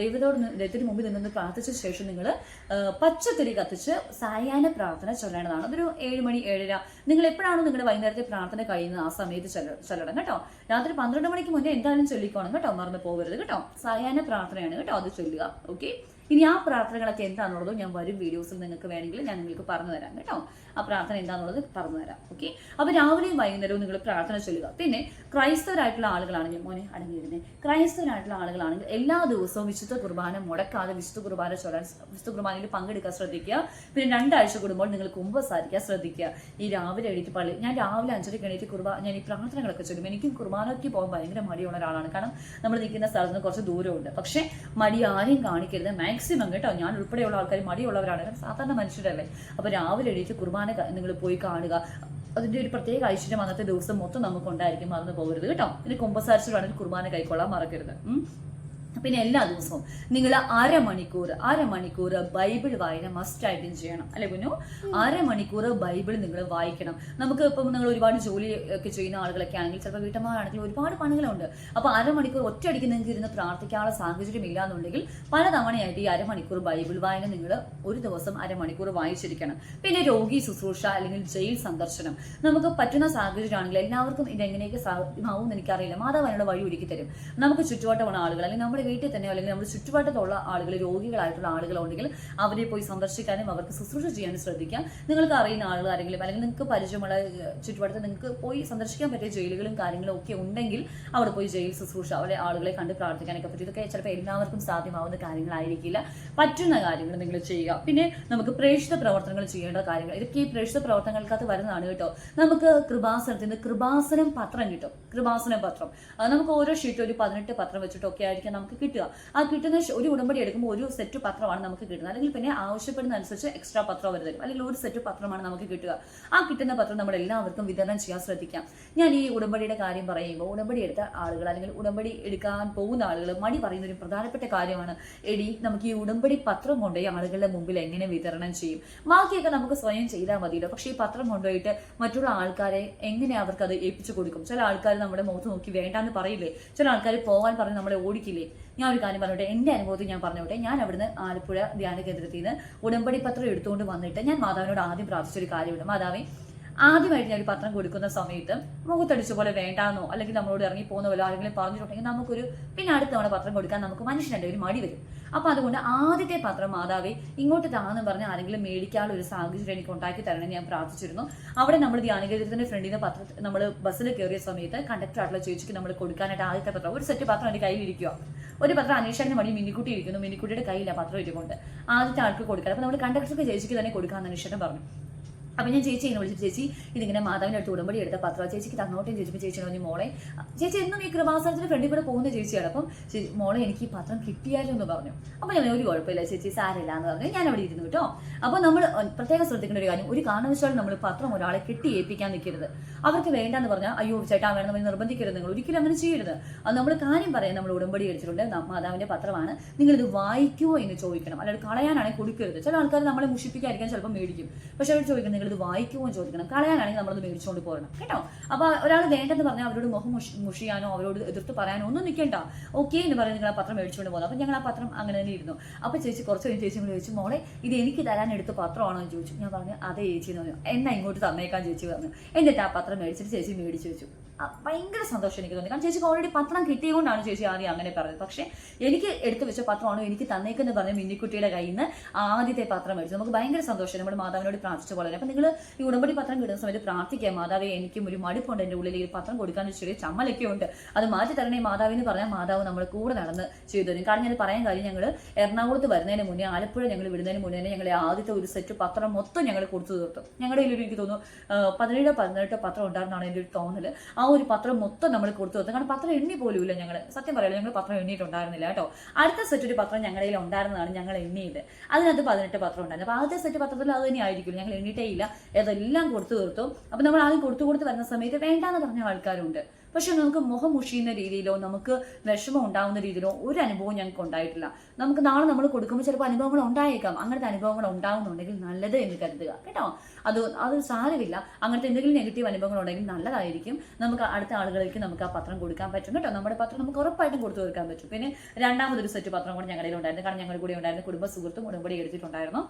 ദൈവത്തോട് ദൈവത്തിന് മുമ്പിൽ നിന്ന് പ്രാർത്ഥിച്ച ശേഷം നിങ്ങൾ പച്ചത്തിരി കത്തിച്ച് സായാഹ്ന പ്രാർത്ഥന ചൊല്ലേണ്ടതാണ്. അതൊരു ഏഴ് മണി ഏഴര. നിങ്ങൾ എപ്പോഴാണോ നിങ്ങളുടെ വൈകുന്നേരത്തെ പ്രാർത്ഥന കഴിയുന്നത് ആ സമയത്ത് ചൊല്ലണം കേട്ടോ. രാത്രി പന്ത്രണ്ട് മണിക്ക് മുന്നേ എന്തായാലും ചൊല്ലിക്കോണം കേട്ടോ. മറന്നു പോകരുത് കേട്ടോ. സായാഹ്ന പ്രാർത്ഥനയാണ് കേട്ടോ അത് ചൊല്ലുക. ഓക്കെ ഇനി ആ പ്രാർത്ഥനകളൊക്കെ എന്താണെന്നുള്ളത് ഞാൻ വരും വീഡിയോസിൽ നിങ്ങൾക്ക് വേണമെങ്കിൽ ഞാൻ നിങ്ങൾക്ക് പറഞ്ഞു തരാം കേട്ടോ. ആ പ്രാർത്ഥന എന്താണെന്നുള്ളത് പറഞ്ഞു തരാം. ഓക്കെ അപ്പോൾ രാവിലെയും വൈകുന്നേരവും നിങ്ങൾ പ്രാർത്ഥന ചൊല്ലുക. പിന്നെ ക്രൈസ്തവരായിട്ടുള്ള ആളുകളാണെങ്കിൽ മോനെ അടങ്ങിയിരുന്നത് ക്രൈസ്തവരായിട്ടുള്ള ആളുകളാണെങ്കിൽ എല്ലാ ദിവസവും വിശുദ്ധ കുർബാന മുടക്കാതെ വിശുദ്ധ കുർബാന ചൊല്ലാൻ വിശുദ്ധ കുർബാനയിൽ പങ്കെടുക്കാൻ ശ്രദ്ധിക്കുക. പിന്നെ രണ്ടാഴ്ച കൂടുമ്പോൾ നിങ്ങൾ കുമ്പസാരിക്കാൻ ശ്രദ്ധിക്കുക. ഈ രാവിലെ എഴുന്നേറ്റ് പള്ളി ഞാൻ രാവിലെ അഞ്ചരയ്ക്ക് എണീറ്റ് കുർബാന ഞാൻ ഈ പ്രാർത്ഥനകളൊക്കെ ചൊല്ലും എനിക്കും കുർബാനയ്ക്ക് പോകാൻ ഭയങ്കര മടിയുള്ള ഒരാളാണ്. കാരണം നമ്മൾ നിൽക്കുന്ന സ്ഥലത്ത് നിന്ന് കുറച്ച് ദൂരമുണ്ട്. പക്ഷേ മടി ആരെയും കാണിക്കരുത്. മാക്സിമം കേട്ടോ. ഞാൻ ഉൾപ്പെടെയുള്ള ആൾക്കാർ മടിയുള്ളവരാണ്. സാധാരണ മനുഷ്യരല്ലേ. അപ്പോൾ രാവിലെ എഴുതി കുർബാന നിങ്ങൾ പോയി കാണുക. അതിന്റെ ഒരു പ്രത്യേക ഐശ്വര്യം അന്നത്തെ ദിവസം മൊത്തം നമുക്ക് ഉണ്ടായിരിക്കും മറന്നു പോകരുത് കേട്ടോ. ഇനി കുമ്പസാരിച്ചിട്ടാണെങ്കിൽ കുർബാന കൈക്കൊള്ളാൻ മറക്കരുത്. പിന്നെ എല്ലാ ദിവസവും നിങ്ങൾ അരമണിക്കൂർ അരമണിക്കൂർ ബൈബിൾ വായന മസ്റ്റ് ആയിട്ടും ചെയ്യണം? അല്ലെ കുഞ്ഞു? അരമണിക്കൂർ ബൈബിൾ നിങ്ങൾ വായിക്കണം. നമുക്ക് ഇപ്പം നിങ്ങൾ ഒരുപാട് ജോലി ഒക്കെ ചെയ്യുന്ന ആളുകളൊക്കെ ആണെങ്കിൽ ചിലപ്പോൾ വീട്ടമ്മമാരാണെങ്കിൽ ഒരുപാട് പണികളുണ്ട്. അപ്പോൾ അരമണിക്കൂർ ഒറ്റയടിക്ക് നിങ്ങൾക്ക് ഇരുന്ന് പ്രാർത്ഥിക്കാനുള്ള സാഹചര്യം ഇല്ലാന്നുണ്ടെങ്കിൽ പല തവണയായിട്ട് ഈ അരമണിക്കൂർ ബൈബിൾ വായന നിങ്ങൾ ഒരു ദിവസം അരമണിക്കൂർ വായിച്ചിരിക്കണം. പിന്നെ രോഗി ശുശ്രൂഷ അല്ലെങ്കിൽ ജയിൽ സന്ദർശനം. നമുക്ക് പറ്റുന്ന സാഹചര്യമാണെങ്കിൽ എല്ലാവർക്കും ഇതെങ്ങനെയൊക്കെ സാധ്യമാവും എന്ന് എനിക്കറിയില്ല. മാതാവ് വഴി ഒരുക്കി തരും നമുക്ക് ചുറ്റുവട്ടമുള്ള ആളുകൾ അല്ലെങ്കിൽ നമ്മുടെ വീട്ടിൽ തന്നെയോ അല്ലെങ്കിൽ നമ്മുടെ ചുറ്റുപാടത്തുള്ള ആളുകൾ രോഗികളായിട്ടുള്ള ആളുകളുണ്ടെങ്കിൽ അവരെ പോയി സന്ദർശിക്കാനും അവർക്ക് ശുശ്രൂഷ ചെയ്യാനും ശ്രദ്ധിക്കാം. നിങ്ങൾക്ക് അറിയുന്ന ആളുകൾ ആരെങ്കിലും അല്ലെങ്കിൽ നിങ്ങൾക്ക് പരിചയമുള്ള ചുറ്റുപാടത്ത് നിങ്ങൾക്ക് പോയി സന്ദർശിക്കാൻ പറ്റിയ ജയിലുകളും കാര്യങ്ങളും ഒക്കെ ഉണ്ടെങ്കിൽ അവിടെ പോയി ജയിൽ ശുശ്രൂഷ അവിടെ ആളുകളെ കണ്ട് പ്രാർത്ഥിക്കാനൊക്കെ പറ്റും. ഇതൊക്കെ ചിലപ്പോൾ എല്ലാവർക്കും സാധ്യമാവുന്ന കാര്യങ്ങളായിരിക്കില്ല. പറ്റുന്ന കാര്യങ്ങൾ നിങ്ങൾ ചെയ്യുക. പിന്നെ നമുക്ക് പ്രേക്ഷിത പ്രവർത്തനങ്ങൾ ചെയ്യേണ്ട കാര്യങ്ങൾ. ഇതൊക്കെ ഈ പ്രേക്ഷിത പ്രവർത്തനങ്ങൾക്കകത്ത് വരുന്നതാണ് കേട്ടോ. നമുക്ക് കൃപാസനത്തിൽ നിന്ന് കൃപാസനം പത്രം കിട്ടും. കൃപാസന പത്രം. അത് നമുക്ക് ഓരോ ഷീറ്റ് ഒരു പതിനെട്ട് പത്രം വെച്ചിട്ടൊക്കെ ആയിരിക്കും നമുക്ക് കിട്ടുക. ആ കിട്ടുന്ന ഒരു ഉടമ്പടി എടുക്കുമ്പോൾ ഒരു സെറ്റ് പത്രമാണ് നമുക്ക് കിട്ടുന്നത്. അല്ലെങ്കിൽ പിന്നെ ആവശ്യപ്പെടുന്ന അനുസരിച്ച് എക്സ്ട്രാ പത്രം അവർ തരും. അല്ലെങ്കിൽ ഒരു സെറ്റ് പത്രമാണ് നമുക്ക് കിട്ടുക. ആ കിട്ടുന്ന പത്രം നമ്മൾ എല്ലാവർക്കും വിതരണം ചെയ്യാൻ ശ്രദ്ധിക്കാം. ഞാൻ ഈ ഉടമ്പടിയുടെ കാര്യം പറയുമ്പോൾ ഉടമ്പടി എടുത്ത ആളുകൾ അല്ലെങ്കിൽ ഉടമ്പടി എടുക്കാൻ പോകുന്ന ആളുകൾ മടി പറയുന്ന ഒരു പ്രധാനപ്പെട്ട കാര്യമാണ്. എടി നമുക്ക് ഈ ഉടമ്പടി പത്രം കൊണ്ടുപോയി ആളുകളുടെ മുമ്പിൽ എങ്ങനെ വിതരണം ചെയ്യും? ബാക്കിയൊക്കെ നമുക്ക് സ്വയം ചെയ്താൽ മതിയല്ലോ. പക്ഷേ ഈ പത്രം കൊണ്ടുപോയിട്ട് മറ്റുള്ള ആൾക്കാരെ എങ്ങനെ അവർക്ക് അത് ഏൽപ്പിച്ചു കൊടുക്കും? ചില ആൾക്കാർ നമ്മുടെ മുഖത്ത് നോക്കി വേണ്ടാന്ന് പറയില്ലേ? ചില ആൾക്കാർ പോകാൻ പറഞ്ഞ് നമ്മളെ ഓടിക്കില്ലേ? ഞാൻ ഒരു കാര്യം പറഞ്ഞോട്ടെ? എന്റെ അനുഭവത്തിൽ ഞാൻ പറഞ്ഞോട്ടെ? ഞാൻ അവിടുന്ന് ആലപ്പുഴ ധ്യാന കേന്ദ്രത്തിൽ നിന്ന് ഉടമ്പടി പത്രം എടുത്തുകൊണ്ട് വന്നിട്ട് ഞാൻ മാതാവിനോട് ആദ്യം പ്രാർത്ഥിച്ചൊരു കാര്യമുണ്ട്. മാതാവേ ആദ്യമായിട്ട് ഞാൻ ഒരു പത്രം കൊടുക്കുന്ന സമയത്ത് മുഖത്തടിച്ച പോലെ വേണ്ടാന്നോ അല്ലെങ്കിൽ നമ്മളോട് ഇറങ്ങി പോകുന്ന പോലെ ആരെങ്കിലും പറഞ്ഞിട്ടുണ്ടെങ്കിൽ നമുക്കൊരു പിന്നെ അടുത്ത തവണ പത്രം കൊടുക്കാൻ നമുക്ക് മനുഷ്യനുണ്ട് ഒരു മടി വരും. അപ്പൊ അതുകൊണ്ട് ആദ്യത്തെ പത്രം മാതാവേ ഇങ്ങോട്ട് താന്ന് പറഞ്ഞ് ആരെങ്കിലും മേടിക്കാനുള്ള ഒരു സാഹചര്യം എനിക്ക് ഉണ്ടാക്കി തരണം ഞാൻ പ്രാർത്ഥിച്ചിരുന്നു. അവിടെ നമ്മൾ ധ്യാനകേന്ദ്രത്തിന്റെ ഫ്രണ്ടിൽ നിന്ന് പത്രം നമ്മൾ ബസ്സിൽ കയറിയ സമയത്ത് കണ്ടക്ടർ ആയിട്ടുള്ള ചേച്ചിക്ക് നമ്മൾ കൊടുക്കാനായിട്ട് ആദ്യത്തെ പത്രം ഒരു സെറ്റ് പത്രം എന്റെ കയ്യിലിരിക്കുക ഒരു പത്രം അനീഷാന്റെ മടി മിനിക്കുട്ടി ഇരിക്കുന്നു. മിനിക്കുട്ടിയുടെ കയ്യില്ല പത്രം ഇരിക്കുന്നുണ്ട് ആദ്യത്തെ ആൾക്ക് കൊടുക്കാൻ അപ്പൊ നമ്മൾ കണ്ടക്ടർക്ക് ചേച്ചിക്ക് തന്നെ കൊടുക്കാമെന്ന് അനീഷനും പറഞ്ഞു. അപ്പം ഞാൻ ചേച്ചി ഇങ്ങനെ വിളിച്ചു. ചേച്ചി ഇതിങ്ങനെ മാതാവിന്റെ അടുത്ത് ഉടമ്പടി എടുത്ത പത്ര ചേച്ചിക്ക് തന്നോട്ടേ ചേച്ചി ചേച്ചി പറഞ്ഞു മോളെ ചേച്ചി എന്നും ഈ കൃപാസനത്തിന്റെ ഫ്രണ്ടിൽ കൂടെ പോകുന്ന ചേച്ചിയാണ്. അപ്പം മോളെ എനിക്ക് ഈ പത്രം കിട്ടിയാലോ എന്ന് പറഞ്ഞു. അപ്പം ഞാൻ ഒരു കുഴപ്പമില്ല ചേച്ചി സാരില്ല എന്ന് പറഞ്ഞു. ഞാൻ അവിടെ ഇരുന്നു കേട്ടോ. അപ്പോൾ നമ്മൾ പ്രത്യേകം ശ്രദ്ധിക്കേണ്ട ഒരു കാര്യം. ഒരു കാരണവശാലും നമ്മൾ പത്രം ഒരാളെ കെട്ടി ഏൽപ്പിക്കാൻ നിൽക്കരുത്. അവർക്ക് വേണ്ടെന്ന് പറഞ്ഞാൽ അയ്യോ ചേട്ടാ വേണം നമ്മൾ നിർബന്ധിക്കരുത്. നിങ്ങൾ ഒരിക്കലും അങ്ങനെ ചെയ്യരുത്. അത് നമ്മൾ കാര്യം പറയാം നമ്മൾ ഉടമ്പടി എടുത്തിട്ടുണ്ട്. മാതാവിന്റെ പത്രമാണ്. നിങ്ങൾ ഇത് വായിക്കുമോ എന്ന് ചോദിക്കണം. അല്ലാതെ കളയാനാണെങ്കിൽ കൊടുക്കരുത്. ചില ആൾക്കാർ നമ്മളെ മുഷിപ്പിക്കാതിരിക്കാൻ ചിലപ്പോൾ മേടിക്കും. പക്ഷെ അവർ ചോദിക്കണം നിങ്ങൾ ഇത് വായിക്കുമോ ചോദിക്കണം. കളയാനാണെങ്കിൽ നമ്മളത് മേടിച്ചുകൊണ്ട് പോരണം. കേട്ടോ? അപ്പോൾ ഒരാൾ വേണ്ടെന്ന് പറഞ്ഞാൽ അവരോട് മുഖം മുഷിയാനോ അവരോട് എതിർത്ത് പറയാനോ ഒന്നും നിൽക്കേണ്ട. ഓക്കെ എന്ന് പറഞ്ഞ് നിങ്ങൾ ആ പത്രം മേടിച്ചുകൊണ്ട് പോകുന്നു അപ്പോൾ ഞങ്ങൾ ആ പത്രം അങ്ങനെ തന്നെ ഇരുന്നു. അപ്പോൾ ചേച്ചി കുറച്ച് കഴിഞ്ഞ് ചേച്ചി ചോദിച്ചു മോളെ ഇത് എനിക്ക് തരാൻ എടുത്ത പത്രമാണോ? എന്ന് ചോദിച്ചു. ഞാൻ പറഞ്ഞു അതേ ചേച്ചി എന്ന് പറഞ്ഞു. എന്നാ ഇങ്ങോട്ട് തന്നേക്കാൻ ചേച്ചി പറഞ്ഞു. എന്നിട്ട് ആ പത്രം മേടിച്ചിട്ട് ചേച്ചി മേടിച്ചു വെച്ചു. ഭയങ്കര സന്തോഷം എനിക്ക് തോന്നി. കാരണം ചേച്ചിക്ക് ഓൾറെഡി പത്രം കിട്ടിയതുകൊണ്ടാണ് ചേച്ചി ആദ്യം അങ്ങനെ പറഞ്ഞത്. പക്ഷേ എനിക്ക് എടുത്തു വെച്ച പത്രമാണോ എനിക്ക് തന്നേക്കെന്ന് പറഞ്ഞ മിന്നിക്കുട്ടിയുടെ കയ്യിൽ നിന്ന് ആദ്യത്തെ പത്രം മേടിച്ചു. നമുക്ക് ഭയങ്കര സന്തോഷം. നമ്മുടെ മാതാവിനോട് പ്രാർത്ഥിച്ചു പോലെ അപ്പം നിങ്ങൾ ഈ ഉടമ്പടി പത്രം കിട്ടുന്ന സമയത്ത് പ്രാർത്ഥിക്കുക മാതാവേ എനിക്കും ഒരു മടുപ്പുണ്ട് എന്റെ ഉള്ളിൽ ഈ പത്രം കൊടുക്കാൻ ഒരു ചെറിയ ചമ്മലൊക്കെ ഉണ്ട്. അത് മാറ്റി തരണേ മാതാവിന് പറഞ്ഞാൽ മാതാവ് നമ്മൾ കൂടെ നടന്ന് ചെയ്തു തരും. കാരണം ഞാൻ പറയാൻ കാര്യം ഞങ്ങൾ എറണാകുളത്ത് വരുന്നതിന് മുന്നേ ആലപ്പുഴ ഞങ്ങൾ വിടുന്നതിന് മുന്നേ തന്നെ ഞങ്ങളെ ആദ്യത്തെ ഒരു സെറ്റ് പത്രം മൊത്തം ഞങ്ങൾ കൊടുത്തു തീർത്തു. ഞങ്ങളുടെ ഒരു എനിക്ക് തോന്നുന്നു പതിനേഴോ പതിനെട്ടോ പത്രം ഉണ്ടായിരുന്നാണ് എന്റെ ഒരു തോന്നൽ ആ ഒരു പത്രം മൊത്തം നമ്മൾ കൊടുത്തു തീർത്തു. കാരണം പത്രം എണ്ണി പോലും ഇല്ല ഞങ്ങൾ സത്യം പറയാലോ ഞങ്ങൾ പത്രം എണ്ണിയിട്ടുണ്ടായിരുന്നില്ല കേട്ടോ. അടുത്ത സെറ്റ് ഒരു പത്രം ഞങ്ങളുടെ ഉണ്ടായിരുന്നതാണ് ഞങ്ങൾ എണ്ണിയത് അതിനകത്ത് പതിനെട്ട് പത്രം ഉണ്ടായിരുന്നു. അപ്പോൾ ആദ്യത്തെ സെറ്റ് പത്രത്തിൽ അത് തന്നെ ആയിരിക്കും ഞങ്ങൾ എണ്ണിയിട്ടേ ഇല്ല. അതെല്ലാം കൊടുത്തു തീർത്തു. അപ്പോൾ നമ്മൾ ആദ്യം കൊടുത്തു കൊടുത്ത് വരുന്ന സമയത്ത് വേണ്ടാന്ന് പറഞ്ഞ ആൾക്കാരുണ്ട്. പക്ഷെ നമുക്ക് മുഖം മുഷിയുന്ന രീതിയിലോ നമുക്ക് വിഷമം ഉണ്ടാവുന്ന രീതിയിലോ ഒരു അനുഭവം ഞങ്ങൾക്ക് ഉണ്ടായിട്ടില്ല. നമുക്ക് നാളെ നമ്മൾ കൊടുക്കുമ്പോൾ ചിലപ്പോൾ അനുഭവങ്ങൾ ഉണ്ടായേക്കാം. അങ്ങനത്തെ അനുഭവങ്ങൾ ഉണ്ടാവുന്നുണ്ടെങ്കിൽ നല്ലത് എന്ന് കരുതുക കേട്ടോ? അത് അത് സാരമില്ല. അങ്ങനത്തെ എന്തെങ്കിലും നെഗറ്റീവ് അനുഭവങ്ങൾ ഉണ്ടെങ്കിൽ നല്ലതായിരിക്കും. നമുക്ക് അടുത്ത ആളുകളിലേക്ക് നമുക്ക് ആ പത്രം കൊടുക്കാൻ പറ്റും കേട്ടോ? നമ്മുടെ പത്രം നമുക്ക് ഉറപ്പായിട്ടും കൊടുത്തു തീർക്കാൻ പറ്റും. പിന്നെ രണ്ടാമതൊരു സെറ്റ് പത്രം കൂടെ ഞങ്ങളുടെ ഉണ്ടായിരുന്നു കാരണം ഞങ്ങളുടെ കൂടെ ഉണ്ടായിരുന്നു കുടുംബ സുഹൃത്തും ഉടമ്പടി എടുത്തിട്ടുണ്ടായിരുന്നു.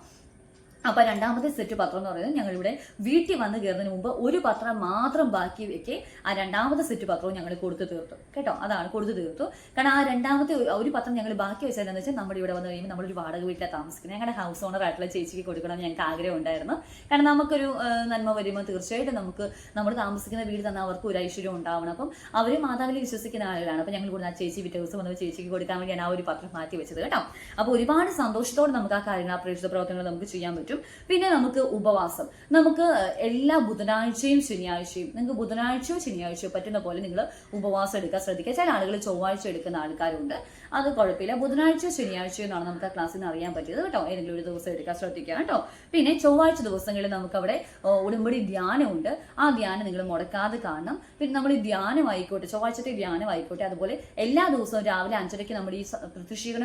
അപ്പൊ രണ്ടാമത്തെ സെറ്റ് പത്രം എന്ന് പറയുന്നത് ഞങ്ങളിവിടെ വീട്ടിൽ വന്ന് കയറുന്നതിന് മുമ്പ് ഒരു പത്രം മാത്രം ബാക്കി വെച്ച് ആ രണ്ടാമത്തെ സെറ്റ് പത്രവും ഞങ്ങൾ കൊടുത്തു തീർത്തു. കേട്ടോ? അതാണ് കൊടുത്തു തീർത്തു. കാരണം ആ രണ്ടാമത്തെ ഒരു- പത്രം ഞങ്ങൾ ബാക്കി വെച്ചതെന്ന് വെച്ചാൽ നമ്മുടെ ഇവിടെ വന്ന് കഴിയുമ്പോൾ നമ്മളൊരു വാടക വീട്ടിലാണ് താമസിക്കുന്നത് ഞങ്ങളുടെ ഹൗസ് ഓണർ ആയിട്ടുള്ള ചേച്ചിക്ക് കൊടുക്കണം ഞങ്ങൾക്ക് ആഗ്രഹം ഉണ്ടായിരുന്നു. കാരണം നമുക്കൊരു നന്മ വരുമ്പോൾ തീർച്ചയായിട്ടും നമുക്ക് നമ്മൾ താമസിക്കുന്ന വീട് തന്നെ അവർക്ക് ഒരു ഐശ്വര്യം ഉണ്ടാവണം. അപ്പം അവർ മാതാവിൽ വിശ്വസിക്കുന്ന ആളുകളാണ്. അപ്പം ഞങ്ങൾ കൂടുതൽ ആ ചേച്ചി പിറ്റേ ദിവസം വന്ന് ചേച്ചിക്ക് കൊടുക്കാൻ വേണ്ടിയാണ് ആ ഒരു പത്രം മാറ്റി വെച്ചത്. കേട്ടോ? അപ്പോൾ ഒരുപാട് സന്തോഷത്തോടെ നമുക്ക് ആ കാര്യങ്ങൾ ആ പ്രേക്ഷിത പ്രവർത്തനങ്ങൾ നമുക്ക് ചെയ്യാൻ പറ്റും. പിന്നെ നമുക്ക് ഉപവാസം. നമുക്ക് എല്ലാ ബുധനാഴ്ചയും ശനിയാഴ്ചയും നിങ്ങൾക്ക് ബുധനാഴ്ചയോ ശനിയാഴ്ചയോ പറ്റുന്ന പോലെ നിങ്ങൾ ഉപവാസം എടുക്കാൻ ശ്രദ്ധിക്കുക. ചില ആളുകൾ ചൊവ്വാഴ്ച എടുക്കുന്ന ആൾക്കാരുണ്ട്. അത് കുഴപ്പമില്ല. ബുധനാഴ്ചയോ ശനിയാഴ്ചയോ എന്നാണ് നമുക്ക് ആ ക്ലാസ്സിൽ നിന്ന് അറിയാൻ പറ്റിയത് കേട്ടോ. ഏതെങ്കിലും ഒരു ദിവസം എടുക്കാൻ ശ്രദ്ധിക്കുക കേട്ടോ. പിന്നെ ചൊവ്വാഴ്ച ദിവസങ്ങളിൽ നമുക്ക് അവിടെ ഉടമ്പടി ധ്യാനമുണ്ട്. ആ ധ്യാനം നിങ്ങൾ മുടക്കാതെ കാണണം. പിന്നെ നമ്മൾ ഈ ധ്യാനം ആയിക്കോട്ടെ ചൊവ്വാഴ്ചത്തെ ധ്യാനം ആയിക്കോട്ടെ അതുപോലെ എല്ലാ ദിവസവും രാവിലെ അഞ്ചരയ്ക്ക് നമ്മുടെ ഈ സ-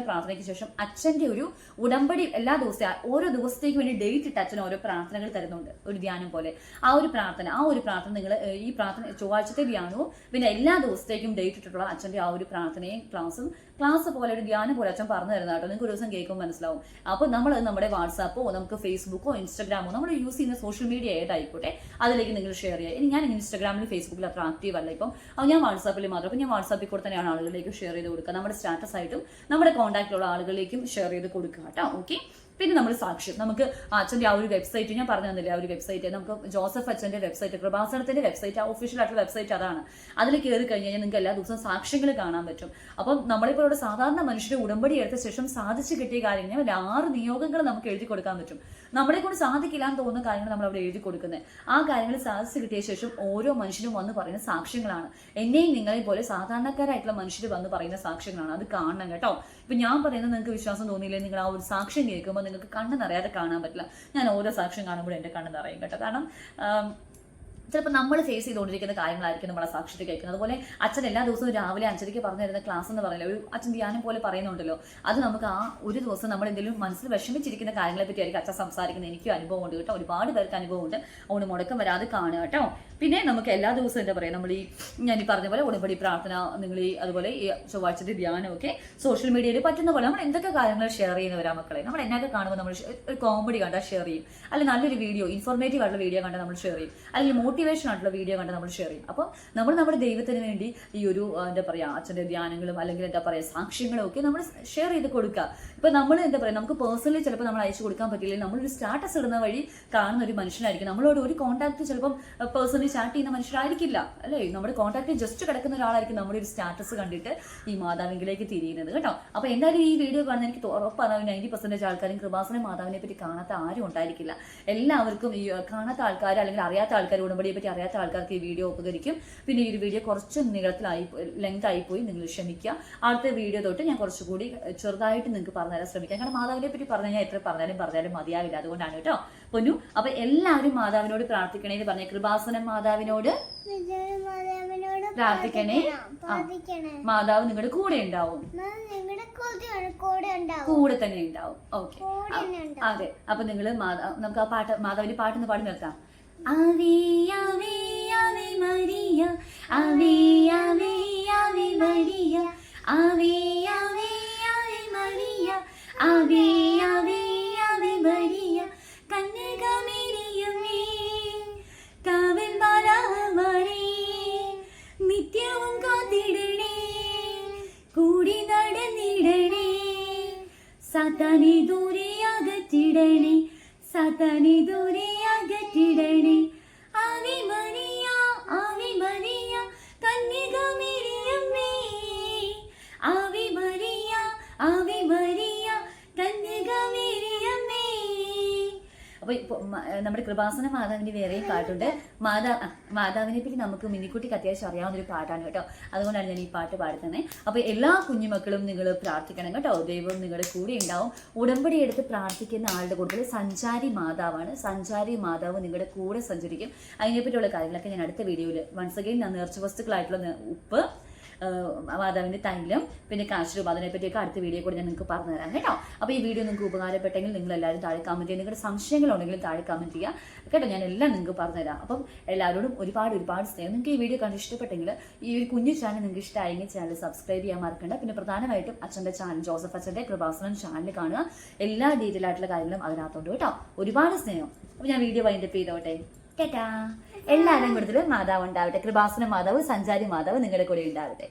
പ്രാർത്ഥനയ്ക്ക് ശേഷം അച്ഛന്റെ ഒരു ഉടമ്പടി എല്ലാ ദിവസവും ഓരോ ദിവസത്തേക്ക് വേണ്ടി ഡേറ്റ് ഇട്ട് ഓരോ പ്രാർത്ഥനകൾ തരുന്നുണ്ട്. ഒരു ധ്യാനം പോലെ. ആ ഒരു പ്രാർത്ഥന ആ ഒരു പ്രാർത്ഥന നിങ്ങൾ ഈ പ്രാർത്ഥന ചൊവ്വാഴ്ചത്തെ ധ്യാനവും പിന്നെ എല്ലാ ദിവസത്തേക്കും ഡേറ്റ് ഇട്ടിട്ടുള്ള അച്ഛന്റെ ആ ഒരു പ്രാർത്ഥനയും ക്ലാസ്സും ക്ലാസ് പോലെ ഒരു ധ്യാനം പോലെ അച്ഛൻ പറഞ്ഞു തരുന്ന കേട്ടോ. നിങ്ങൾക്ക് ഒരു ദിവസം കേൾക്കുമ്പോൾ മനസ്സിലാവും. അപ്പോൾ നമ്മൾ നമ്മുടെ വാട്സാപ്പോ നമുക്ക് ഫേസ്ബുക്കോ ഇൻസ്റ്റാഗ്രാമോ നമ്മൾ യൂസ് ചെയ്യുന്ന സോഷ്യൽ മീഡിയ ഏതായിക്കോട്ടെ അതിലേക്ക് നിങ്ങൾ ഷെയർ ചെയ്യുക. ഇനി ഞാൻ ഇൻസ്റ്റാഗ്രാമിലും ഫേസ്ബുക്കിലും അത്ര ആക്റ്റീവ് അല്ല ഇപ്പം. അപ്പോൾ ഞാൻ വാട്സാപ്പിൽ മാത്രം. അപ്പോൾ ഞാൻ വാട്സാപ്പിൽ കൂടെ തന്നെയാണ് ആളുകളിലേക്ക് ഷെയർ ചെയ്ത് കൊടുക്കുക. നമ്മുടെ സ്റ്റാറ്റസ് ആയിട്ടും നമ്മുടെ കോൺടാക്റ്റിലുള്ള ആളുകളിലേക്കും ഷെയർ ചെയ്ത് കൊടുക്കുക കേട്ടോ. ഓക്കെ പിന്നെ നമ്മൾ സാക്ഷ്യം. നമുക്ക് അച്ഛന്റെ ആ ഒരു വെബ്സൈറ്റ് ഞാൻ പറഞ്ഞു തന്നില്ലേ ആ ഒരു വെബ്സൈറ്റ് നമുക്ക് ജോസഫ് അച്ഛന്റെ വെബ്സൈറ്റ് കൃപാസനത്തിന്റെ വെബ്സൈറ്റ് ആ ഒഫീഷ്യൽ ആയിട്ടുള്ള വെബ്സൈറ്റ് അതാണ്. അതിൽ കയറി കഴിഞ്ഞ് കഴിഞ്ഞാൽ നിങ്ങൾക്ക് എല്ലാ ദിവസവും സാക്ഷ്യങ്ങൾ കാണാൻ പറ്റും. അപ്പം നമ്മളിപ്പോൾ ഇവിടെ സാധാരണ മനുഷ്യരെ ഉടമ്പടി എടുത്ത ശേഷം സാധിച്ചു കിട്ടിയ കാര്യങ്ങൾ ഒരു ആറ് നിയോഗങ്ങൾ നമുക്ക് എഴുതി കൊടുക്കാൻ പറ്റും. നമ്മളെ കൊണ്ട് സാധിക്കില്ല എന്ന് തോന്നുന്ന കാര്യങ്ങൾ നമ്മൾ അവിടെ എഴുതി കൊടുക്കുന്നത് ആ കാര്യങ്ങൾ സാധിച്ചു കിട്ടിയ ശേഷം ഓരോ മനുഷ്യരും വന്ന് പറയുന്ന സാക്ഷ്യങ്ങളാണ്. എന്നെയും നിങ്ങളെ പോലെ സാധാരണക്കാരായിട്ടുള്ള മനുഷ്യർ വന്ന് പറയുന്ന സാക്ഷ്യങ്ങളാണ്. അത് കാണണം കേട്ടോ. ഇപ്പൊ ഞാൻ പറയുന്നത് നിങ്ങൾക്ക് വിശ്വാസം തോന്നിയില്ലേ? നിങ്ങൾ ആ ഒരു സാക്ഷ്യം കേൾക്കുമ്പോൾ നിങ്ങൾക്ക് കണ്ണ് നിറയാതെ കാണാൻ പറ്റില്ല. ഞാൻ ഓരോ സാക്ഷ്യം കാണുമ്പോഴും എന്റെ കണ്ണ് നിറയും കേട്ടോ. കാരണം ചിലപ്പോൾ നമ്മൾ ഫേസ് ചെയ്തുകൊണ്ടിരിക്കുന്ന കാര്യങ്ങളായിരിക്കും നമ്മളെ സാക്ഷിട്ട് കേൾക്കുന്നത്. അതുപോലെ അച്ഛൻ എല്ലാ ദിവസവും രാവിലെ അഞ്ചരയ്ക്ക് പറഞ്ഞു തരുന്ന ക്ലാസ് എന്ന് പറയില്ല ഒരു അച്ഛൻ ധ്യാനം പോലെ പറയുന്നുണ്ടല്ലോ. അത് നമുക്ക് ആ ഒരു ദിവസം നമ്മൾ എന്തെങ്കിലും മനസ്സിൽ വിഷമിച്ചിരിക്കുന്ന കാര്യങ്ങളെ പറ്റിയായിരിക്കും അച്ഛൻ സംസാരിക്കുന്നത്. എനിക്കും അനുഭവമുണ്ട് കേട്ടോ. ഒരുപാട് പേർക്ക് അനുഭവം ഉണ്ട്. അതുകൊണ്ട് മുടക്കം വരാതെ കാണുക കേട്ടോ. പിന്നെ നമുക്ക് എല്ലാ ദിവസവും എന്താ പറയുക നമ്മൾ ഈ ഞാൻ ഈ പറഞ്ഞ പോലെ ഉടമ്പടി പ്രാർത്ഥന നിങ്ങൾ ഈ അതുപോലെ ഈ ചൊവ്വാഴ്ചത്തെ ധ്യാനമൊക്കെ സോഷ്യൽ മീഡിയയിൽ പറ്റുന്ന പോലെ നമ്മൾ എന്തൊക്കെ കാര്യങ്ങൾ ഷെയർ ചെയ്യുന്നവരാ മക്കളെ? നമ്മൾ എന്നൊക്കെ കാണുമ്പോൾ നമ്മൾ ഒരു കോമഡി കണ്ടാൽ ഷെയർ ചെയ്യും. അല്ലെങ്കിൽ നല്ലൊരു വീഡിയോ ഇൻഫോർമേറ്റീവ് ആയിട്ടുള്ള വീഡിയോ കണ്ടാൽ നമ്മൾ ഷെയർ ചെയ്യും. അല്ലെങ്കിൽ മോട്ടിവേഷൻ ആയിട്ടുള്ള വീഡിയോ കണ്ട് നമ്മൾ ഷെയർ ചെയ്യും. അപ്പോൾ നമ്മൾ നമ്മുടെ ദൈവത്തിന് വേണ്ടി ഈ ഒരു എന്താ പറയുക അച്ഛന്റെ ധ്യാനങ്ങളും അല്ലെങ്കിൽ എന്താ പറയുക സാക്ഷ്യങ്ങളും ഒക്കെ നമ്മൾ ഷെയർ ചെയ്ത് കൊടുക്കുക. ഇപ്പം നമ്മൾ എന്താ പറയുക നമുക്ക് പേഴ്സണലി ചിലപ്പോൾ നമ്മൾ അയച്ചു കൊടുക്കാൻ പറ്റില്ലെങ്കിൽ നമ്മളൊരു സ്റ്റാറ്റസ് ഇടുന്ന വഴി കാണുന്ന ഒരു മനുഷ്യനായിരിക്കും. നമ്മളോട് ഒരു കോൺടാക്ട് ചിലപ്പം പേഴ്സണലി ചാറ്റ് ചെയ്യുന്ന മനുഷ്യരായിരിക്കില്ല അല്ലേ? നമ്മുടെ കോൺടാക്ട് ജസ്റ്റ് കിടക്കുന്ന ഒരാളായിരിക്കും നമ്മുടെ ഒരു സ്റ്റാറ്റസ് കണ്ടിട്ട് ഈ മാതാവിങ്കിലേക്ക് തിരിയുന്നത് കേട്ടോ? അപ്പോൾ എന്തായാലും ഈ വീഡിയോ കാണുന്ന എനിക്ക് ഉറപ്പാണ് നയന്റി പെർസെന്റേജ് ആൾക്കാരും കൃപാസന മാതാവിനെ പറ്റി കാണാത്ത ആരും ഉണ്ടായിരിക്കില്ല. എല്ലാവർക്കും ഈ കാണാത്ത ആൾക്കാർ അല്ലെങ്കിൽ അറിയാത്ത ആൾക്കാർ ഉടമ്പടിയെ പറ്റി അറിയാത്ത ആൾക്കാർക്ക് ഈ വീഡിയോ ഉപകരിക്കും. പിന്നെ ഈ ഒരു വീഡിയോ കുറച്ച് നീളത്തിലായി ലെങ്ത് ആയിപ്പോയി നിങ്ങൾ ക്ഷമിക്കുക. അടുത്ത വീഡിയോ തൊട്ട് ഞാൻ കുറച്ചുകൂടി ചെറുതായിട്ട് നിങ്ങൾക്ക് പറഞ്ഞുതരാൻ ശ്രമിക്കാം. കാരണം മാതാവിനെ പറ്റി പറഞ്ഞു ഞാൻ എത്ര പറഞ്ഞാലും പറഞ്ഞാലും മതിയാവില്ല. അതുകൊണ്ടാണ് കേട്ടോ. പൊന്നു അപ്പൊ എല്ലാവരും മാതാവിനോട് പ്രാർത്ഥിക്കണേന്ന് പറഞ്ഞ കൃപാസനം മാതാവിനോട് പ്രാർത്ഥിക്കണേ. പ്രാർത്ഥിക്കണേ മാതാവ് നിങ്ങളുടെ കൂടെ ഉണ്ടാവും. കൂടെ തന്നെ ഉണ്ടാവും. ഓക്കെ. അതെ. അപ്പൊ നിങ്ങൾ നിങ്ങൾ നമുക്ക് ആ പാട്ട് മാതാവിന്റെ പാട്ടൊന്ന് പാടി നിർത്താം. ആവേ I'll be. കൃപാസന മാതാവിന്റെ വേറെയും പാട്ടുണ്ട്. മാതാ മാതാവിനെ പറ്റി നമുക്ക് മിന്നിക്കുട്ടിക്ക് അത്യാവശ്യം അറിയാവുന്ന ഒരു പാട്ടാണ് കേട്ടോ. അതുകൊണ്ടാണ് ഞാൻ ഈ പാട്ട് പാടുന്നത് അപ്പൊ എല്ലാ കുഞ്ഞുമക്കളും നിങ്ങൾ പ്രാർത്ഥിക്കണം കേട്ടോ. ദൈവം നിങ്ങളുടെ കൂടെ ഉണ്ടാവും. ഉടമ്പടി എടുത്ത് പ്രാർത്ഥിക്കുന്ന ആളുടെ കൂടുതൽ സഞ്ചാരി മാതാവാണ്. സഞ്ചാരി മാതാവ് നിങ്ങളുടെ കൂടെ സഞ്ചരിക്കും. അതിനെപ്പറ്റിയുള്ള കാര്യങ്ങളൊക്കെ ഞാൻ അടുത്ത വീഡിയോയിൽ വൺസ് അഗൈൻ ഞാൻ നേർച്ച വസ്തുക്കളായിട്ടുള്ള ഉപ്പ് ആഹ് മാതാവിന്റെ തൈലം പിന്നെ കാശ് രൂപ. അതിനെപ്പറ്റിയൊക്കെ അടുത്ത വീഡിയോ കൂടി ഞാൻ നിങ്ങൾക്ക് പറഞ്ഞു തരാം കേട്ടോ. അപ്പോൾ ഈ വീഡിയോ നിങ്ങൾക്ക് ഉപകാരപ്പെട്ടെങ്കിൽ നിങ്ങൾ എല്ലാവരും താഴെ കമന്റ് ചെയ്യുക. നിങ്ങളുടെ സംശയങ്ങൾ ഉണ്ടെങ്കിൽ താഴെ കമന്റ് ചെയ്യുക. കേട്ടോ ഞാൻ എല്ലാം നിങ്ങൾക്ക് പറഞ്ഞു തരാം. അപ്പം എല്ലാവരോടും ഒരുപാട് ഒരുപാട് സ്നേഹം. നിങ്ങൾക്ക് ഈ വീഡിയോ കണ്ട് ഇഷ്ടപ്പെട്ടെങ്കിൽ ഈ ഒരു കുഞ്ഞു ചാനൽ നിങ്ങൾക്ക് ഇഷ്ടമായെങ്കിൽ ചാനൽ സബ്സ്ക്രൈബ് ചെയ്യാൻ മറക്കണ്ട. പിന്നെ പ്രധാനമായിട്ടും അച്ഛന്റെ ചാനൽ ജോസഫ് അച്ഛന്റെ കൃപാസനം ചാനൽ കാണുക. എല്ലാ ഡീറ്റെയിൽ ആയിട്ടുള്ള കാര്യങ്ങളും അതിനകത്തുണ്ട് കേട്ടോ. ഒരുപാട് സ്നേഹം. അപ്പോൾ ഞാൻ വീഡിയോ വൈൻഡപ്പ് ചെയ്തോട്ടെ. കേട്ടാ എല്ലാവരും കൂടുതലും മാതാവ് ഉണ്ടാവട്ടെ. കൃപാസന മാതാവ് സഞ്ചാരി മാതാവ് നിങ്ങളുടെ കൂടെ ഉണ്ടാവട്ടെ.